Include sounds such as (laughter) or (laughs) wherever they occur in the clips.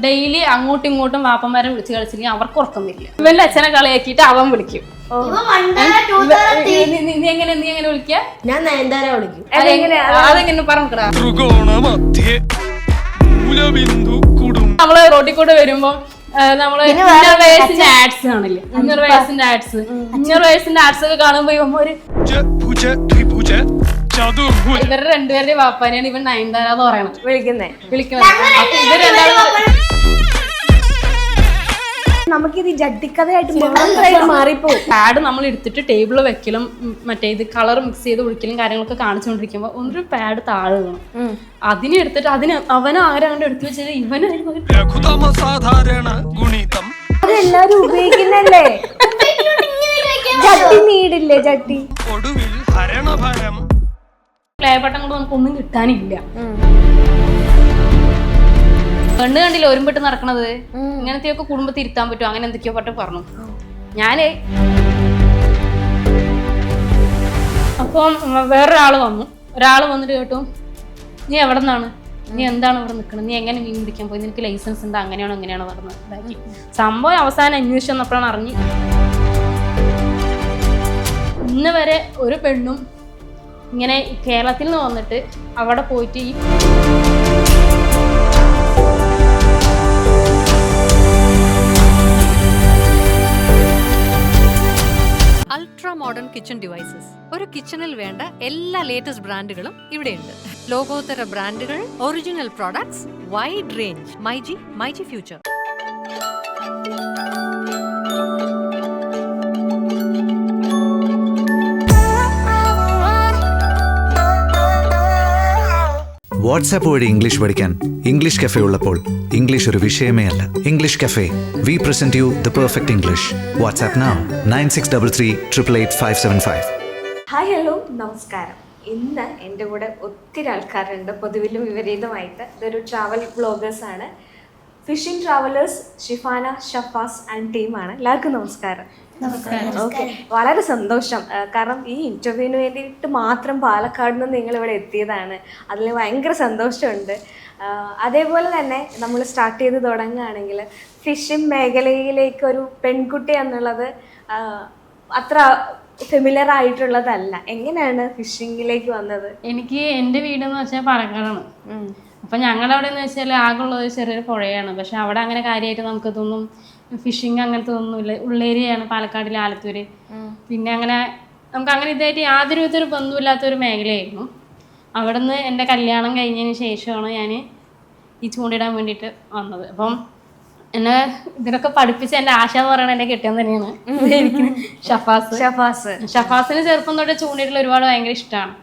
Daily അങ്ങോട്ടും ഇങ്ങോട്ടും വാപ്പന്മാരെ വിളിച്ച് കളിച്ചില്ലെങ്കിൽ അവർക്ക് ഉറക്കം വരില്ല. ഇവന്റെ അച്ഛനെ കളിയാക്കിയിട്ട് അവൻ വിളിക്കും. നീ- എങ്ങനെ നീ എങ്ങനെ വിളിക്കുക ഞാൻ നയൻതാര വിളിക്കും. അതെങ്ങനെ? പറഞ്ഞിടാ? നമ്മൾ റോട്ടിൽ കൂടെ വരുമ്പോ നമ്മൾ ഇന്നർ വേഴ്സിന്റെ ആഡ്സ് കാണില്ലേ? ഇന്നർ വേഴ്സിന്റെ ആഡ്സ്. ഇന്നർ വേഴ്സിന്റെ ആഡ്സ് ഒക്കെ കാണുമ്പോ ഒരു ഇവരുടെ രണ്ടുപേരുടെ വാപ്പാനെയാണ് ഇവൻ നയൻതാര എന്ന് പറയണത്. വിളിക്കുന്നേ. വിളിക്കുന്നത്. അപ്പൊ ഇവർ രണ്ടാളും നമുക്കിത് ജഡ്ഡിക്കഥയായിട്ട് മാത്രമായിട്ട് പാഡ് നമ്മൾ എടുത്തിട്ട് ടേബിൾ വെക്കലും മറ്റേ ഇത് കളർ മിക്സ് ചെയ്ത് ഒഴിക്കലും കാര്യങ്ങളൊക്കെ കാണിച്ചുകൊണ്ടിരിക്കുമ്പോൾ ഒരു പാഡ് താഴെ വീണം. അതിനെ എടുത്തിട്ട് അതിന് അവനെ ആരാണ്ട് എടുത്തു വെച്ചത് ഇവനായിരുന്നു സാധാരണ ഗുണിതം. അതെല്ലാരും ഉപയോഗിക്കുന്നല്ലേ (laughs) ജട്ടി നീടില്ലേ ജട്ടി ഒടുവിൽ ഹരണഭരം. പ്ലേ ബട്ടൺ കൊണ്ട് നമുക്ക് ഒന്നും കിട്ടാനില്ല പെണ്ണ് കണ്ടില്ല ഒരുമ്പിട്ട് നടക്കണത്? ഇങ്ങനത്തെയൊക്കെ കുടുംബത്തിൽ ഇരുത്താൻ പറ്റും അങ്ങനെ എന്തൊക്കെയോ പട്ട് പറഞ്ഞു. ഞാൻ അപ്പം വേറൊരാൾ വന്നു. ഒരാൾ വന്നിട്ട് കേട്ടു നീ എവിടെ നിന്നാണ്? നീ എന്താണ് ഇവിടെ നിൽക്കുന്നത് നീ എങ്ങനെ മീൻ പിടിക്കാൻ പോയി? നിനക്ക് ലൈസൻസ് ഉണ്ട്? അങ്ങനെയാണോ എങ്ങനെയാണോ പറഞ്ഞത്? സംഭവം അവസാനം അന്വേഷിച്ചു വന്നപ്പോഴാണ് അറിഞ്ഞ്. ഇന്ന് വരെ ഒരു പെണ്ണും ഇങ്ങനെ കേരളത്തിൽ നിന്ന് വന്നിട്ട് അവിടെ പോയിട്ട് ഈ അൾട്രാ മോഡേൺ കിച്ചൺ ഡിവൈസസ് ഒരു കിച്ചണിൽ വേണ്ട എല്ലാ ലേറ്റസ്റ്റ് ബ്രാൻഡുകളും ഇവിടെയുണ്ട്. ലോകോത്തര ബ്രാൻഡുകൾ original products wide range myG myG future WhatsApp വഴി ഇംഗ്ലീഷ് പഠിക്കാൻ ഇംഗ്ലീഷ് കഫേ ഉള്ളപ്പോൾ ഇംഗ്ലീഷ് ഒരു വിഷയമേ അല്ല. English cafe we present you the perfect English WhatsApp now nine six double three triple eight five seven five hi hello നമസ്കാരം. ഇന്ന് എന്റെ കൂടെ ഒത്തിരി ആൾക്കാരുണ്ട്. പൊതുവിലും വിപരീതമായിട്ട്. ഇതൊരു ട്രാവൽ ബ്ലോഗേഴ്സ് ആണ്. Fishing travellers Shifana Shafas and ടീമാണ് എല്ലാവർക്കും നമസ്കാരം. ഓക്കെ വളരെ സന്തോഷം. കാരണം ഈ ഇന്റർവ്യൂവിന് വേണ്ടിയിട്ട് മാത്രം പാലക്കാട് നിന്ന് നിങ്ങൾ ഇവിടെ എത്തിയതാണ്. അതിൽ ഭയങ്കര സന്തോഷമുണ്ട്. അതേപോലെ തന്നെ നമ്മൾ സ്റ്റാർട്ട് ചെയ്ത് തുടങ്ങുകയാണെങ്കിൽ ഫിഷിംഗ് മേഖലയിലേക്ക് ഒരു പെൺകുട്ടി എന്നുള്ളത് അത്ര ഫെമിലർ ആയിട്ടുള്ളതല്ല. എങ്ങനെയാണ് ഫിഷിങ്ങിലേക്ക് വന്നത്? എനിക്ക് എന്റെ വീടെന്ന് വെച്ചാൽ പാലക്കാടാണ് അപ്പം ഞങ്ങളുടെ അവിടെ എന്ന് വെച്ചാൽ ആകുള്ളത് ചെറിയൊരു പുഴയാണ്. പക്ഷെ അവിടെ അങ്ങനെ കാര്യമായിട്ട് നമുക്ക് ഇതൊന്നും ഫിഷിങ് അങ്ങനത്തെ ഒന്നുമില്ല ഉള്ളേരിയാണ് പാലക്കാടിൽ ആലത്തൂര്. പിന്നെ അങ്ങനെ നമുക്ക് അങ്ങനെ ഇതായിട്ട് യാതൊരു വിധ ഒരു ബന്ധമില്ലാത്ത ഒരു മേഖലയായിരുന്നു. അവിടെ നിന്ന് എന്റെ കല്യാണം കഴിഞ്ഞതിന് ശേഷമാണ് ഞാൻ ഈ ചൂണ്ടിടാൻ വേണ്ടിയിട്ട് വന്നത്. അപ്പം എന്നെ ഇതിനൊക്കെ പഠിപ്പിച്ച എന്റെ ആശ എന്ന് പറയുന്നത് എന്റെ കെട്ടിയം തന്നെയാണ്. ഷഫാസ്. ഷഫാസ്. ഷഫാസിന് ചെറുപ്പം തൊട്ട് ചൂണ്ടിടൽ ഒരുപാട് ഭയങ്കര ഇഷ്ടമാണ്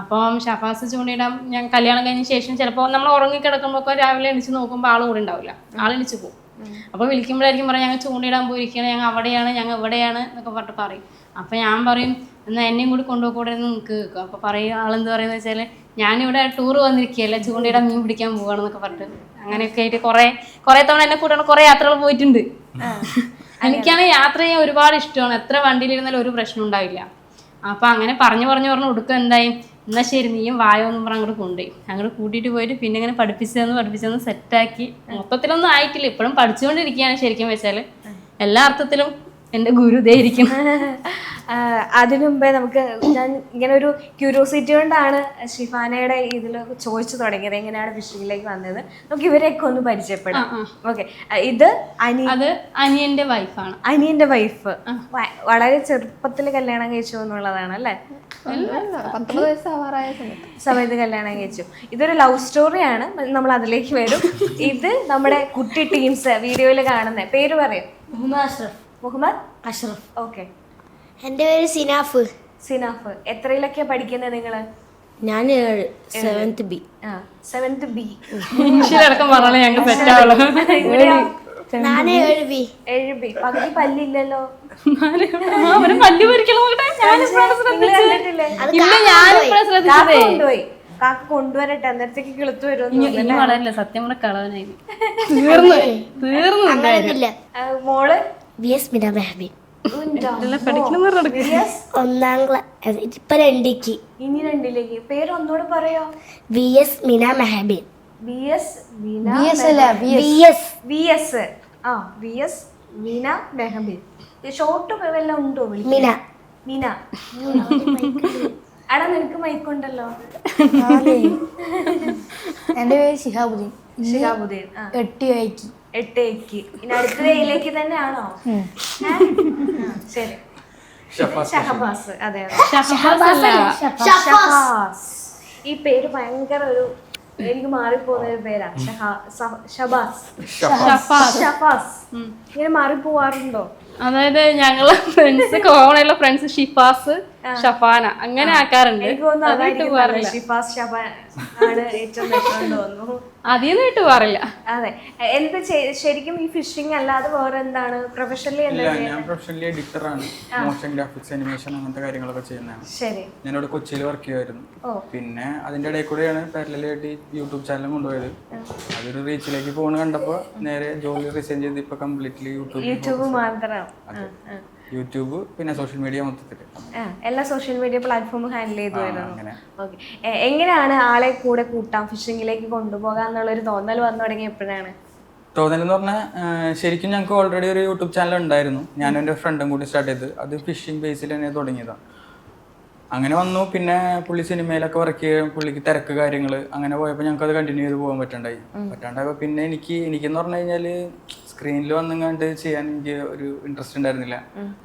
അപ്പം ഷഫാസ് ചൂണ്ടിടാൻ ഞാൻ കല്യാണം കഴിഞ്ഞ ശേഷം ചിലപ്പോ നമ്മൾ ഉറങ്ങി കിടക്കുമ്പോൾ രാവിലെ എണിച്ച് നോക്കുമ്പോൾ ആൾ കൂടെ ഉണ്ടാവില്ല. ആൾ എണിച്ച് പോകും അപ്പൊ വിളിക്കുമ്പോഴായിരിക്കും പറയാം ഞങ്ങൾ ചൂണ്ടിടാൻ പോയിരിക്കുകയാണ് ഞങ്ങൾ അവിടെയാണ് ഞങ്ങൾ ഇവിടെയാണ് എന്നൊക്കെ പറഞ്ഞിട്ട് പറയും. അപ്പൊ ഞാൻ പറയും എന്നാൽ എന്നെയും കൂടി കൊണ്ടുപോകൂടെ എന്ന് നിങ്ങൾക്ക് കേൾക്കും. അപ്പൊ പറയും ആളെന്ത് പറയുന്നത് വെച്ചാൽ ഞാനിവിടെ ടൂർ വന്നിരിക്കുകയല്ലേ ചൂണ്ടിടാൻ മീൻ പിടിക്കാൻ പോവുകയാണെന്നൊക്കെ പറഞ്ഞിട്ട്. അങ്ങനെയൊക്കെ ആയിട്ട് കുറെ കുറെ തവണ എന്നെ കൂട്ടാണ് കുറെ യാത്രകൾ പോയിട്ടുണ്ട്. എനിക്കാണ് യാത്ര ചെയ്യാൻ ഒരുപാട് ഇഷ്ടമാണ്. എത്ര വണ്ടിയിലിരുന്നാലും ഒരു പ്രശ്നം ഉണ്ടാവില്ല. അപ്പൊ അങ്ങനെ പറഞ്ഞു പറഞ്ഞു പറഞ്ഞു ഒടുക്കം എന്തായി? എന്നാ ശരി നീയും വായോ എന്ന് പറഞ്ഞ് അങ്ങോട്ട് കൊണ്ടുപോയി അങ്ങോട്ട് കൂട്ടിയിട്ട് പോയിട്ട് പിന്നെ ഇങ്ങനെ പഠിപ്പിച്ചതെന്ന് പഠിപ്പിച്ചതെന്ന് സെറ്റാക്കി മൊത്തത്തിലൊന്നും ആയിട്ടില്ല. ഇപ്പോഴും പഠിച്ചുകൊണ്ടിരിക്കുകയാണ് ശരിക്കും വെച്ചാൽ എല്ലാ അർത്ഥത്തിലും എന്റെ ഗുരു ദേ ഇരിക്കുന്നു (laughs) അതിനു മുമ്പേ നമുക്ക് ഞാൻ ഇങ്ങനെ ഒരു ക്യൂരിയോസിറ്റി കൊണ്ടാണ് ഷിഫാനയുടെ ഇതിൽ ചോദിച്ചു തുടങ്ങിയത് എങ്ങനെയാണ് ഫിഷിംഗിലേക്ക് വന്നത്. നമുക്ക് ഇവരെയൊക്കെ ഒന്ന് പരിചയപ്പെടാം. ഓക്കെ. ഇത് അനി അത് അനിയന്റെ വൈഫാണ്. അനിയന്റെ വൈഫ്. വളരെ ചെറുപ്പത്തിൽ കല്യാണം കഴിച്ചു എന്നുള്ളതാണ് അല്ലേ? സമയത്ത്. കല്യാണം കഴിച്ചു. ഇതൊരു ലവ് സ്റ്റോറിയാണ് നമ്മൾ അതിലേക്ക് വരും. ഇത് നമ്മുടെ കുട്ടി ടീംസ് വീഡിയോയിൽ കാണുന്ന പേര് പറയും. മുഹമ്മദ്? അഷ്റഫ്. ഓക്കെ. എന്റെ പേര് സിനാഫ്. സിനാഫ്. എത്രയിലൊക്കെയാ പഠിക്കുന്നത് നിങ്ങൾ ഞാൻ സെവൻത് ബി ആ സെവൻത് ബി സെറ്റാവുള്ളൂ ഞാൻ ഏഴ് ബി ഏഴ് ബി പകുതി പല്ലില്ലല്ലോ? പല്ല് കാക്ക കാക്ക കൊണ്ടുവരട്ടെ അന്നേരത്തേക്ക് കിളുത്തു വരുമോ ഇനി വളരില്ല സത്യം കൂടെ കളവനായി. തീർന്നു. തീർന്നു. മോൾ? ബി എസ് മിന മെഹബി ഒന്നാം ക്ലാസ് ഇപ്പൊ രണ്ടിക്ക്. ഇനി രണ്ടിലേക്ക്. പേര് ഒന്നുകൂടെ പറയോ B S Mina Mehabin B S B S B S ആ B S Meena Mehabi short വല്ലതും ഉണ്ടോ? മിന. മീന. എടാ നിനക്ക് മൈക്കുണ്ടല്ലോ എന്റെ പേര് ശിഹാബുദ്ദീൻ. ശിഹാബുദ്ദീൻ എട്ടി വൈക്ക് എട്ട് എക്ക് ഇനി അടുത്ത ഡേയിലേക്ക് തന്നെയാണോ? ശരി. ഷഹബാസ് അതെ ഷഹബാസ് ഈ പേര് ഭയങ്കര ഒരു എനിക്ക് മാറിപ്പോകുന്ന ഒരു പേരാണ് ഷബാസ്. ഷഫാസ് ഇങ്ങനെ മാറിപ്പോവാറുണ്ടോ? അതായത് ഞങ്ങൾ ഫ്രണ്ട്സ് കോളേജിലെ ഫ്രണ്ട്സ് ഷിഫാസ് ഷഫാന. അങ്ങനെ ആക്കാറുണ്ട്. അതീന്ന് വിട്ട് പോകാറില്ല. അതെ. എന്ത് ശരിക്കും ഈ ഫിഷിംഗ് അല്ലാതെ വേറെ എന്താണ്? പ്രൊഫഷണലി ഞാൻ പ്രൊഫഷണലി എഡിറ്റർ ആണ്. മോഷൻ ഗ്രാഫിക്സ് അനിമേഷൻ അങ്ങനത്തെ കാര്യങ്ങളൊക്കെ ചെയ്യുന്നതാണ്. ശരി. ഞാനിവിടെ കൊച്ചിയിൽ വർക്ക് ചെയ്യുമായിരുന്നു പിന്നെ അതിന്റെ ഇടയിൽ കൂടെയാണ് പാരലായിട്ട് യൂട്യൂബ് ചാനലും കൊണ്ടുപോയത്. അതൊരു റീച്ചിലേക്ക് പോണ് കണ്ടപ്പോ നേരെ ജോലി റിസൈൻ ചെയ്ത് ഇപ്പൊ കംപ്ലീറ്റ്ലി യൂട്യൂബ് യൂട്യൂബ് മാത്രം. യൂട്യൂബ് പിന്നെ സോഷ്യൽ മീഡിയ മൊത്തത്തിൽ എല്ലാ സോഷ്യൽ മീഡിയ പ്ലാറ്റ്ഫോമും ഹാൻഡിൽ ചെയ്തു വരുന്നു. ഓക്കെ. എങ്ങനെയാണ് ആളെ കൂടെ കൂട്ടാം ഫിഷിംഗിലേക്ക് കൊണ്ടുപോകാം എന്നുള്ളൊരു തോന്നൽ വന്നു തുടങ്ങി എപ്പോഴാണ്? തോന്നലെന്ന് പറഞ്ഞാൽ ശരിക്കും ഞങ്ങൾക്ക് ഓൾറെഡി ഒരു യൂട്യൂബ് ചാനൽ ഉണ്ടായിരുന്നു. ഞാനും എന്റെ ഫ്രണ്ടും കൂടി സ്റ്റാർട്ട് ചെയ്ത്. അത് ഫിഷിംഗ് ബേസിൽ തന്നെ തുടങ്ങിയതാണ് അങ്ങനെ വന്നു. പിന്നെ പുള്ളി സിനിമയിലൊക്കെ വർക്ക് പുള്ളിക്ക് തിരക്ക് കാര്യങ്ങൾ അങ്ങനെ പോയപ്പോൾ ഞങ്ങൾക്ക് അത് കണ്ടിന്യൂ ചെയ്ത് പോകാൻ പറ്റണ്ടായി. പറ്റാണ്ടായപ്പോൾ പിന്നെ എനിക്ക് എനിക്കെന്ന് പറഞ്ഞു കഴിഞ്ഞാൽ സ്ക്രീനിൽ വന്നുകൊണ്ട് ചെയ്യാൻ എനിക്ക് ഒരു ഇൻട്രസ്റ്റ് ഉണ്ടായിരുന്നില്ല.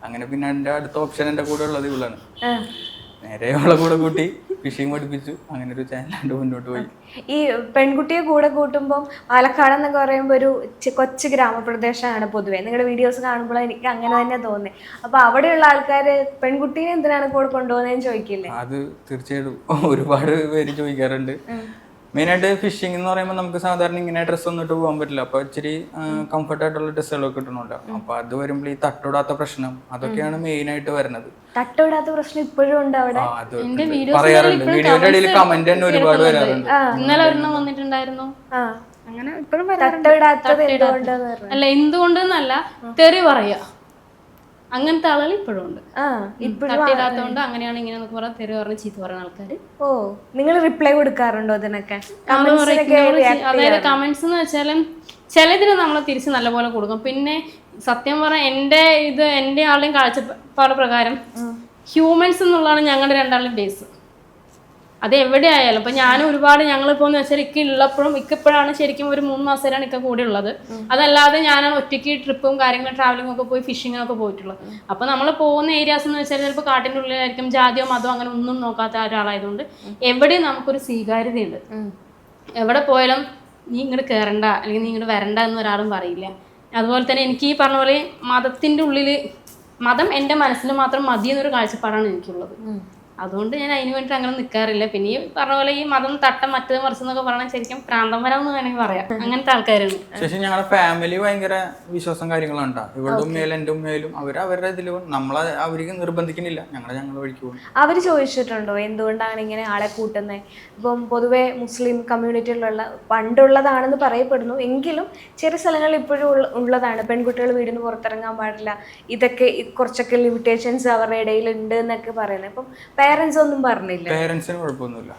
അങ്ങനെ പിന്നെ എന്റെ അടുത്ത ഓപ്ഷൻ എന്റെ കൂടെ ഉള്ളത് ഇവളാണ്. നേരെ അവളെ കൂടെ കൂട്ടി. ഫിഷിംഗ് പഠിപ്പിച്ചു. അങ്ങനെ ഒരു ചാനലാണ്ട് മുന്നോട്ട് പോയി. ഈ പെൺകുട്ടിയെ കൂടെ കൂട്ടുമ്പോൾ പാലക്കാട് എന്നൊക്കെ പറയുമ്പോൾ ഒരു കൊച്ചു ഗ്രാമപ്രദേശമാണ് പൊതുവെ. നിങ്ങളുടെ വീഡിയോസ് കാണുമ്പോൾ എനിക്ക് അങ്ങനെ തന്നെ തോന്നി. അപ്പൊ അവിടെയുള്ള ആൾക്കാര് പെൺകുട്ടീനെ എന്തിനാണ് കൂടെ കൊണ്ടുപോകുന്നതെന്ന് ചോദിക്കില്ലേ? അത് തീർച്ചയായിട്ടും ഒരുപാട് പേര് ചോദിക്കാറുണ്ട്. മെയിനായിട്ട് ഫിഷിംഗ് എന്ന് പറയുമ്പോൾ നമുക്ക് സാധാരണ ഇങ്ങനെ ഡ്രസ്സ് ഒന്നും ഇട്ട് പോകാൻ പറ്റില്ല. അപ്പോൾ ഇച്ചിരി കംഫർട്ട് ആയിട്ടുള്ള ഡ്രസ്സുകളൊക്കെ കിട്ടണമല്ലോ. അപ്പോൾ അത് വരുമ്പോൾ ഈ തട്ടോടാത്ത പ്രശ്നം അതൊക്കെയാണ് മെയിൻ ആയിട്ട് വരുന്നത്. തട്ടോടാത്ത പ്രശ്നം ഇപ്പോഴും ഉണ്ട് അവിടെ? പറയാറുണ്ട്. വീഡിയോയുടെ ഇടയിൽ കമന്റ് തന്നെ ഒരുപാട് വരാറുണ്ട്. ഇന്നലെ ഒരെണ്ണം വന്നിട്ടുണ്ടായിരുന്നു. ആ. അങ്ങനെ ഇപ്പോഴും അല്ല എന്തുകൊണ്ടെന്നല്ല തെറി പറയുക അങ്ങനത്തെ ആളുകൾ ഇപ്പോഴും ഉണ്ട്. ഇപ്പോഴും അങ്ങനെയാണ് ഇങ്ങനെ എന്നൊക്കെ പറഞ്ഞാൽ തെറി പറഞ്ഞ് ചീത്ത പറയുന്ന ആൾക്കാർ ഓ നിങ്ങൾ റിപ്ലൈ കൊടുക്കാറുണ്ടോ ഇതിനൊക്കെ? react അതായത് കമന്റ്സ് എന്ന് വെച്ചാലും ചിലതിന് നമ്മൾ തിരിച്ച് നല്ലപോലെ കൊടുക്കും. പിന്നെ സത്യം പറഞ്ഞാൽ എന്റെ ഇത് എന്റെ ആളുടെയും കാഴ്ചപ്പാട് പ്രകാരം ഹ്യൂമൻസ് എന്നുള്ളതാണ് ഞങ്ങളുടെ രണ്ടാളും ബേസ് അത് എവിടെ ആയാലും ഇപ്പൊ ഞാൻ ഒരുപാട് ഞങ്ങളിപ്പോ എന്ന് വെച്ചാൽ ഇക്ക ഉള്ളപ്പോഴും ഇക്കപ്പോഴാണ് ശരിക്കും ഒരു മൂന്ന് മാസമാണ് ഇക്ക കൂടെ ഉള്ളത് അതല്ലാതെ ഞാൻ ഒറ്റയ്ക്ക് ട്രിപ്പും കാര്യങ്ങളും ട്രാവലിംഗ് ഒക്കെ പോയി ഫിഷിങ്ങിനൊക്കെ പോയിട്ടുള്ളത്. അപ്പൊ നമ്മൾ പോകുന്ന ഏരിയാസ് എന്ന് വെച്ചാൽ ചിലപ്പോൾ കാട്ടിന്റെ ഉള്ളിലായിരിക്കും ജാതിയോ മതമോ അങ്ങനെ ഒന്നും നോക്കാത്ത ഒരാളായതുകൊണ്ട് എവിടെയും നമുക്കൊരു സ്വീകാര്യതയുണ്ട്. എവിടെ പോയാലും നീ ഇങ്ങോട്ട് കയറണ്ട അല്ലെങ്കിൽ നീ ഇങ്ങോട്ട് വരണ്ട എന്ന് ഒരാളും പറയില്ല. അതുപോലെ തന്നെ എനിക്ക് ഈ പറഞ്ഞ പോലെ മതത്തിന്റെ ഉള്ളിൽ മതം എന്റെ മനസ്സിന് മാത്രം മതി എന്നൊരു കാഴ്ചപ്പാടാണ് എനിക്കുള്ളത്. അതുകൊണ്ട് ഞാൻ അതിന് വേണ്ടിയിട്ട് അങ്ങനെ നിൽക്കാറില്ല പിന്നെ ഈ പറഞ്ഞ പോലെ ഈ മതം തട്ടം മറ്റത് മറിച്ചെന്നൊക്കെ പറഞ്ഞാൽ ശരിക്കും പ്രാന്തമരം എന്ന് വേണമെങ്കിൽ പറയാം. അങ്ങനത്തെ ആൾക്കാരാണ് ശേഷം ഞങ്ങളുടെ ഫാമിലി ഭയങ്കര വിശ്വാസം കാര്യങ്ങളാണ് ഇവളുടെ ഉമ്മയിലും എന്റെ ഉമ്മയിലും അവർ അവരുടെ ഇതിൽ നമ്മളെ അവർക്ക് നിർബന്ധിക്കുന്നില്ല. ഞങ്ങളെ ഞങ്ങൾ വഴിക്ക് പോകും. അവർ ചോദിച്ചിട്ടുണ്ടോ? എന്തുകൊണ്ടാണ് ഇങ്ങനെ ആളെ കൂട്ടുന്നത് ഇപ്പം പൊതുവെ മുസ്ലിം കമ്മ്യൂണിറ്റിയിലുള്ള പണ്ടുള്ളതാണെന്ന് പറയപ്പെടുന്നു. എങ്കിലും ചെറിയ സ്ഥലങ്ങളിൽ ഇപ്പോഴും ഉള്ളതാണ്. പെൺകുട്ടികൾ വീടിന് പുറത്തിറങ്ങാൻ പാടില്ല. ഇതൊക്കെ കുറച്ചൊക്കെ ലിമിറ്റേഷൻസ് അവരുടെ ഇടയിൽ ഉണ്ട് എന്നൊക്കെ പറയുന്നത്. അപ്പം പേരൻസ് ഒന്നും പറഞ്ഞില്ല. പേരൻസിന് കുഴപ്പമൊന്നുമില്ല.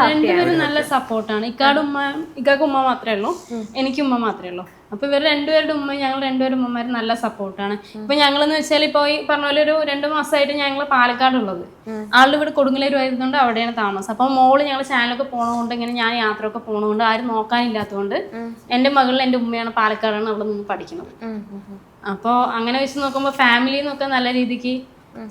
രണ്ടുപേരും നല്ല സപ്പോർട്ടാണ് ഇക്കാട് ഉമ്മ ഇക്കാക്ക് ഉമ്മ മാത്രമേ ഉള്ളൂ. എനിക്ക് ഉമ്മ മാത്രമേ ഉള്ളൂ. അപ്പൊ ഇവർ രണ്ടുപേരുടെ ഉമ്മ ഞങ്ങൾ രണ്ടുപേരും ഉമ്മമാർ നല്ല സപ്പോർട്ടാണ് ഇപ്പൊ ഞങ്ങളെന്ന് വെച്ചാൽ ഇപ്പൊ ഈ പറഞ്ഞ പോലെ ഒരു രണ്ടു മാസമായിട്ട് ഞങ്ങൾ പാലക്കാട് ഉള്ളത് ആളുടെ ഇവിടെ കൊടുങ്ങല്ലൂർ ആയതുകൊണ്ട് അവിടെയാണ് താമസം. അപ്പൊ മോൾ ഞങ്ങൾ ചാനലൊക്കെ പോണതുകൊണ്ട് ഇങ്ങനെ ഞാൻ യാത്രയൊക്കെ പോണതുകൊണ്ട് ആരും നോക്കാനില്ലാത്തതുകൊണ്ട് എന്റെ മകളിൽ എന്റെ ഉമ്മയാണ് പാലക്കാടാണ് അവിടെ നിന്ന് പഠിക്കുന്നത്. അപ്പോൾ അങ്ങനെ വെച്ച് നോക്കുമ്പോൾ ഫാമിലിന്നൊക്കെ നല്ല രീതിക്ക്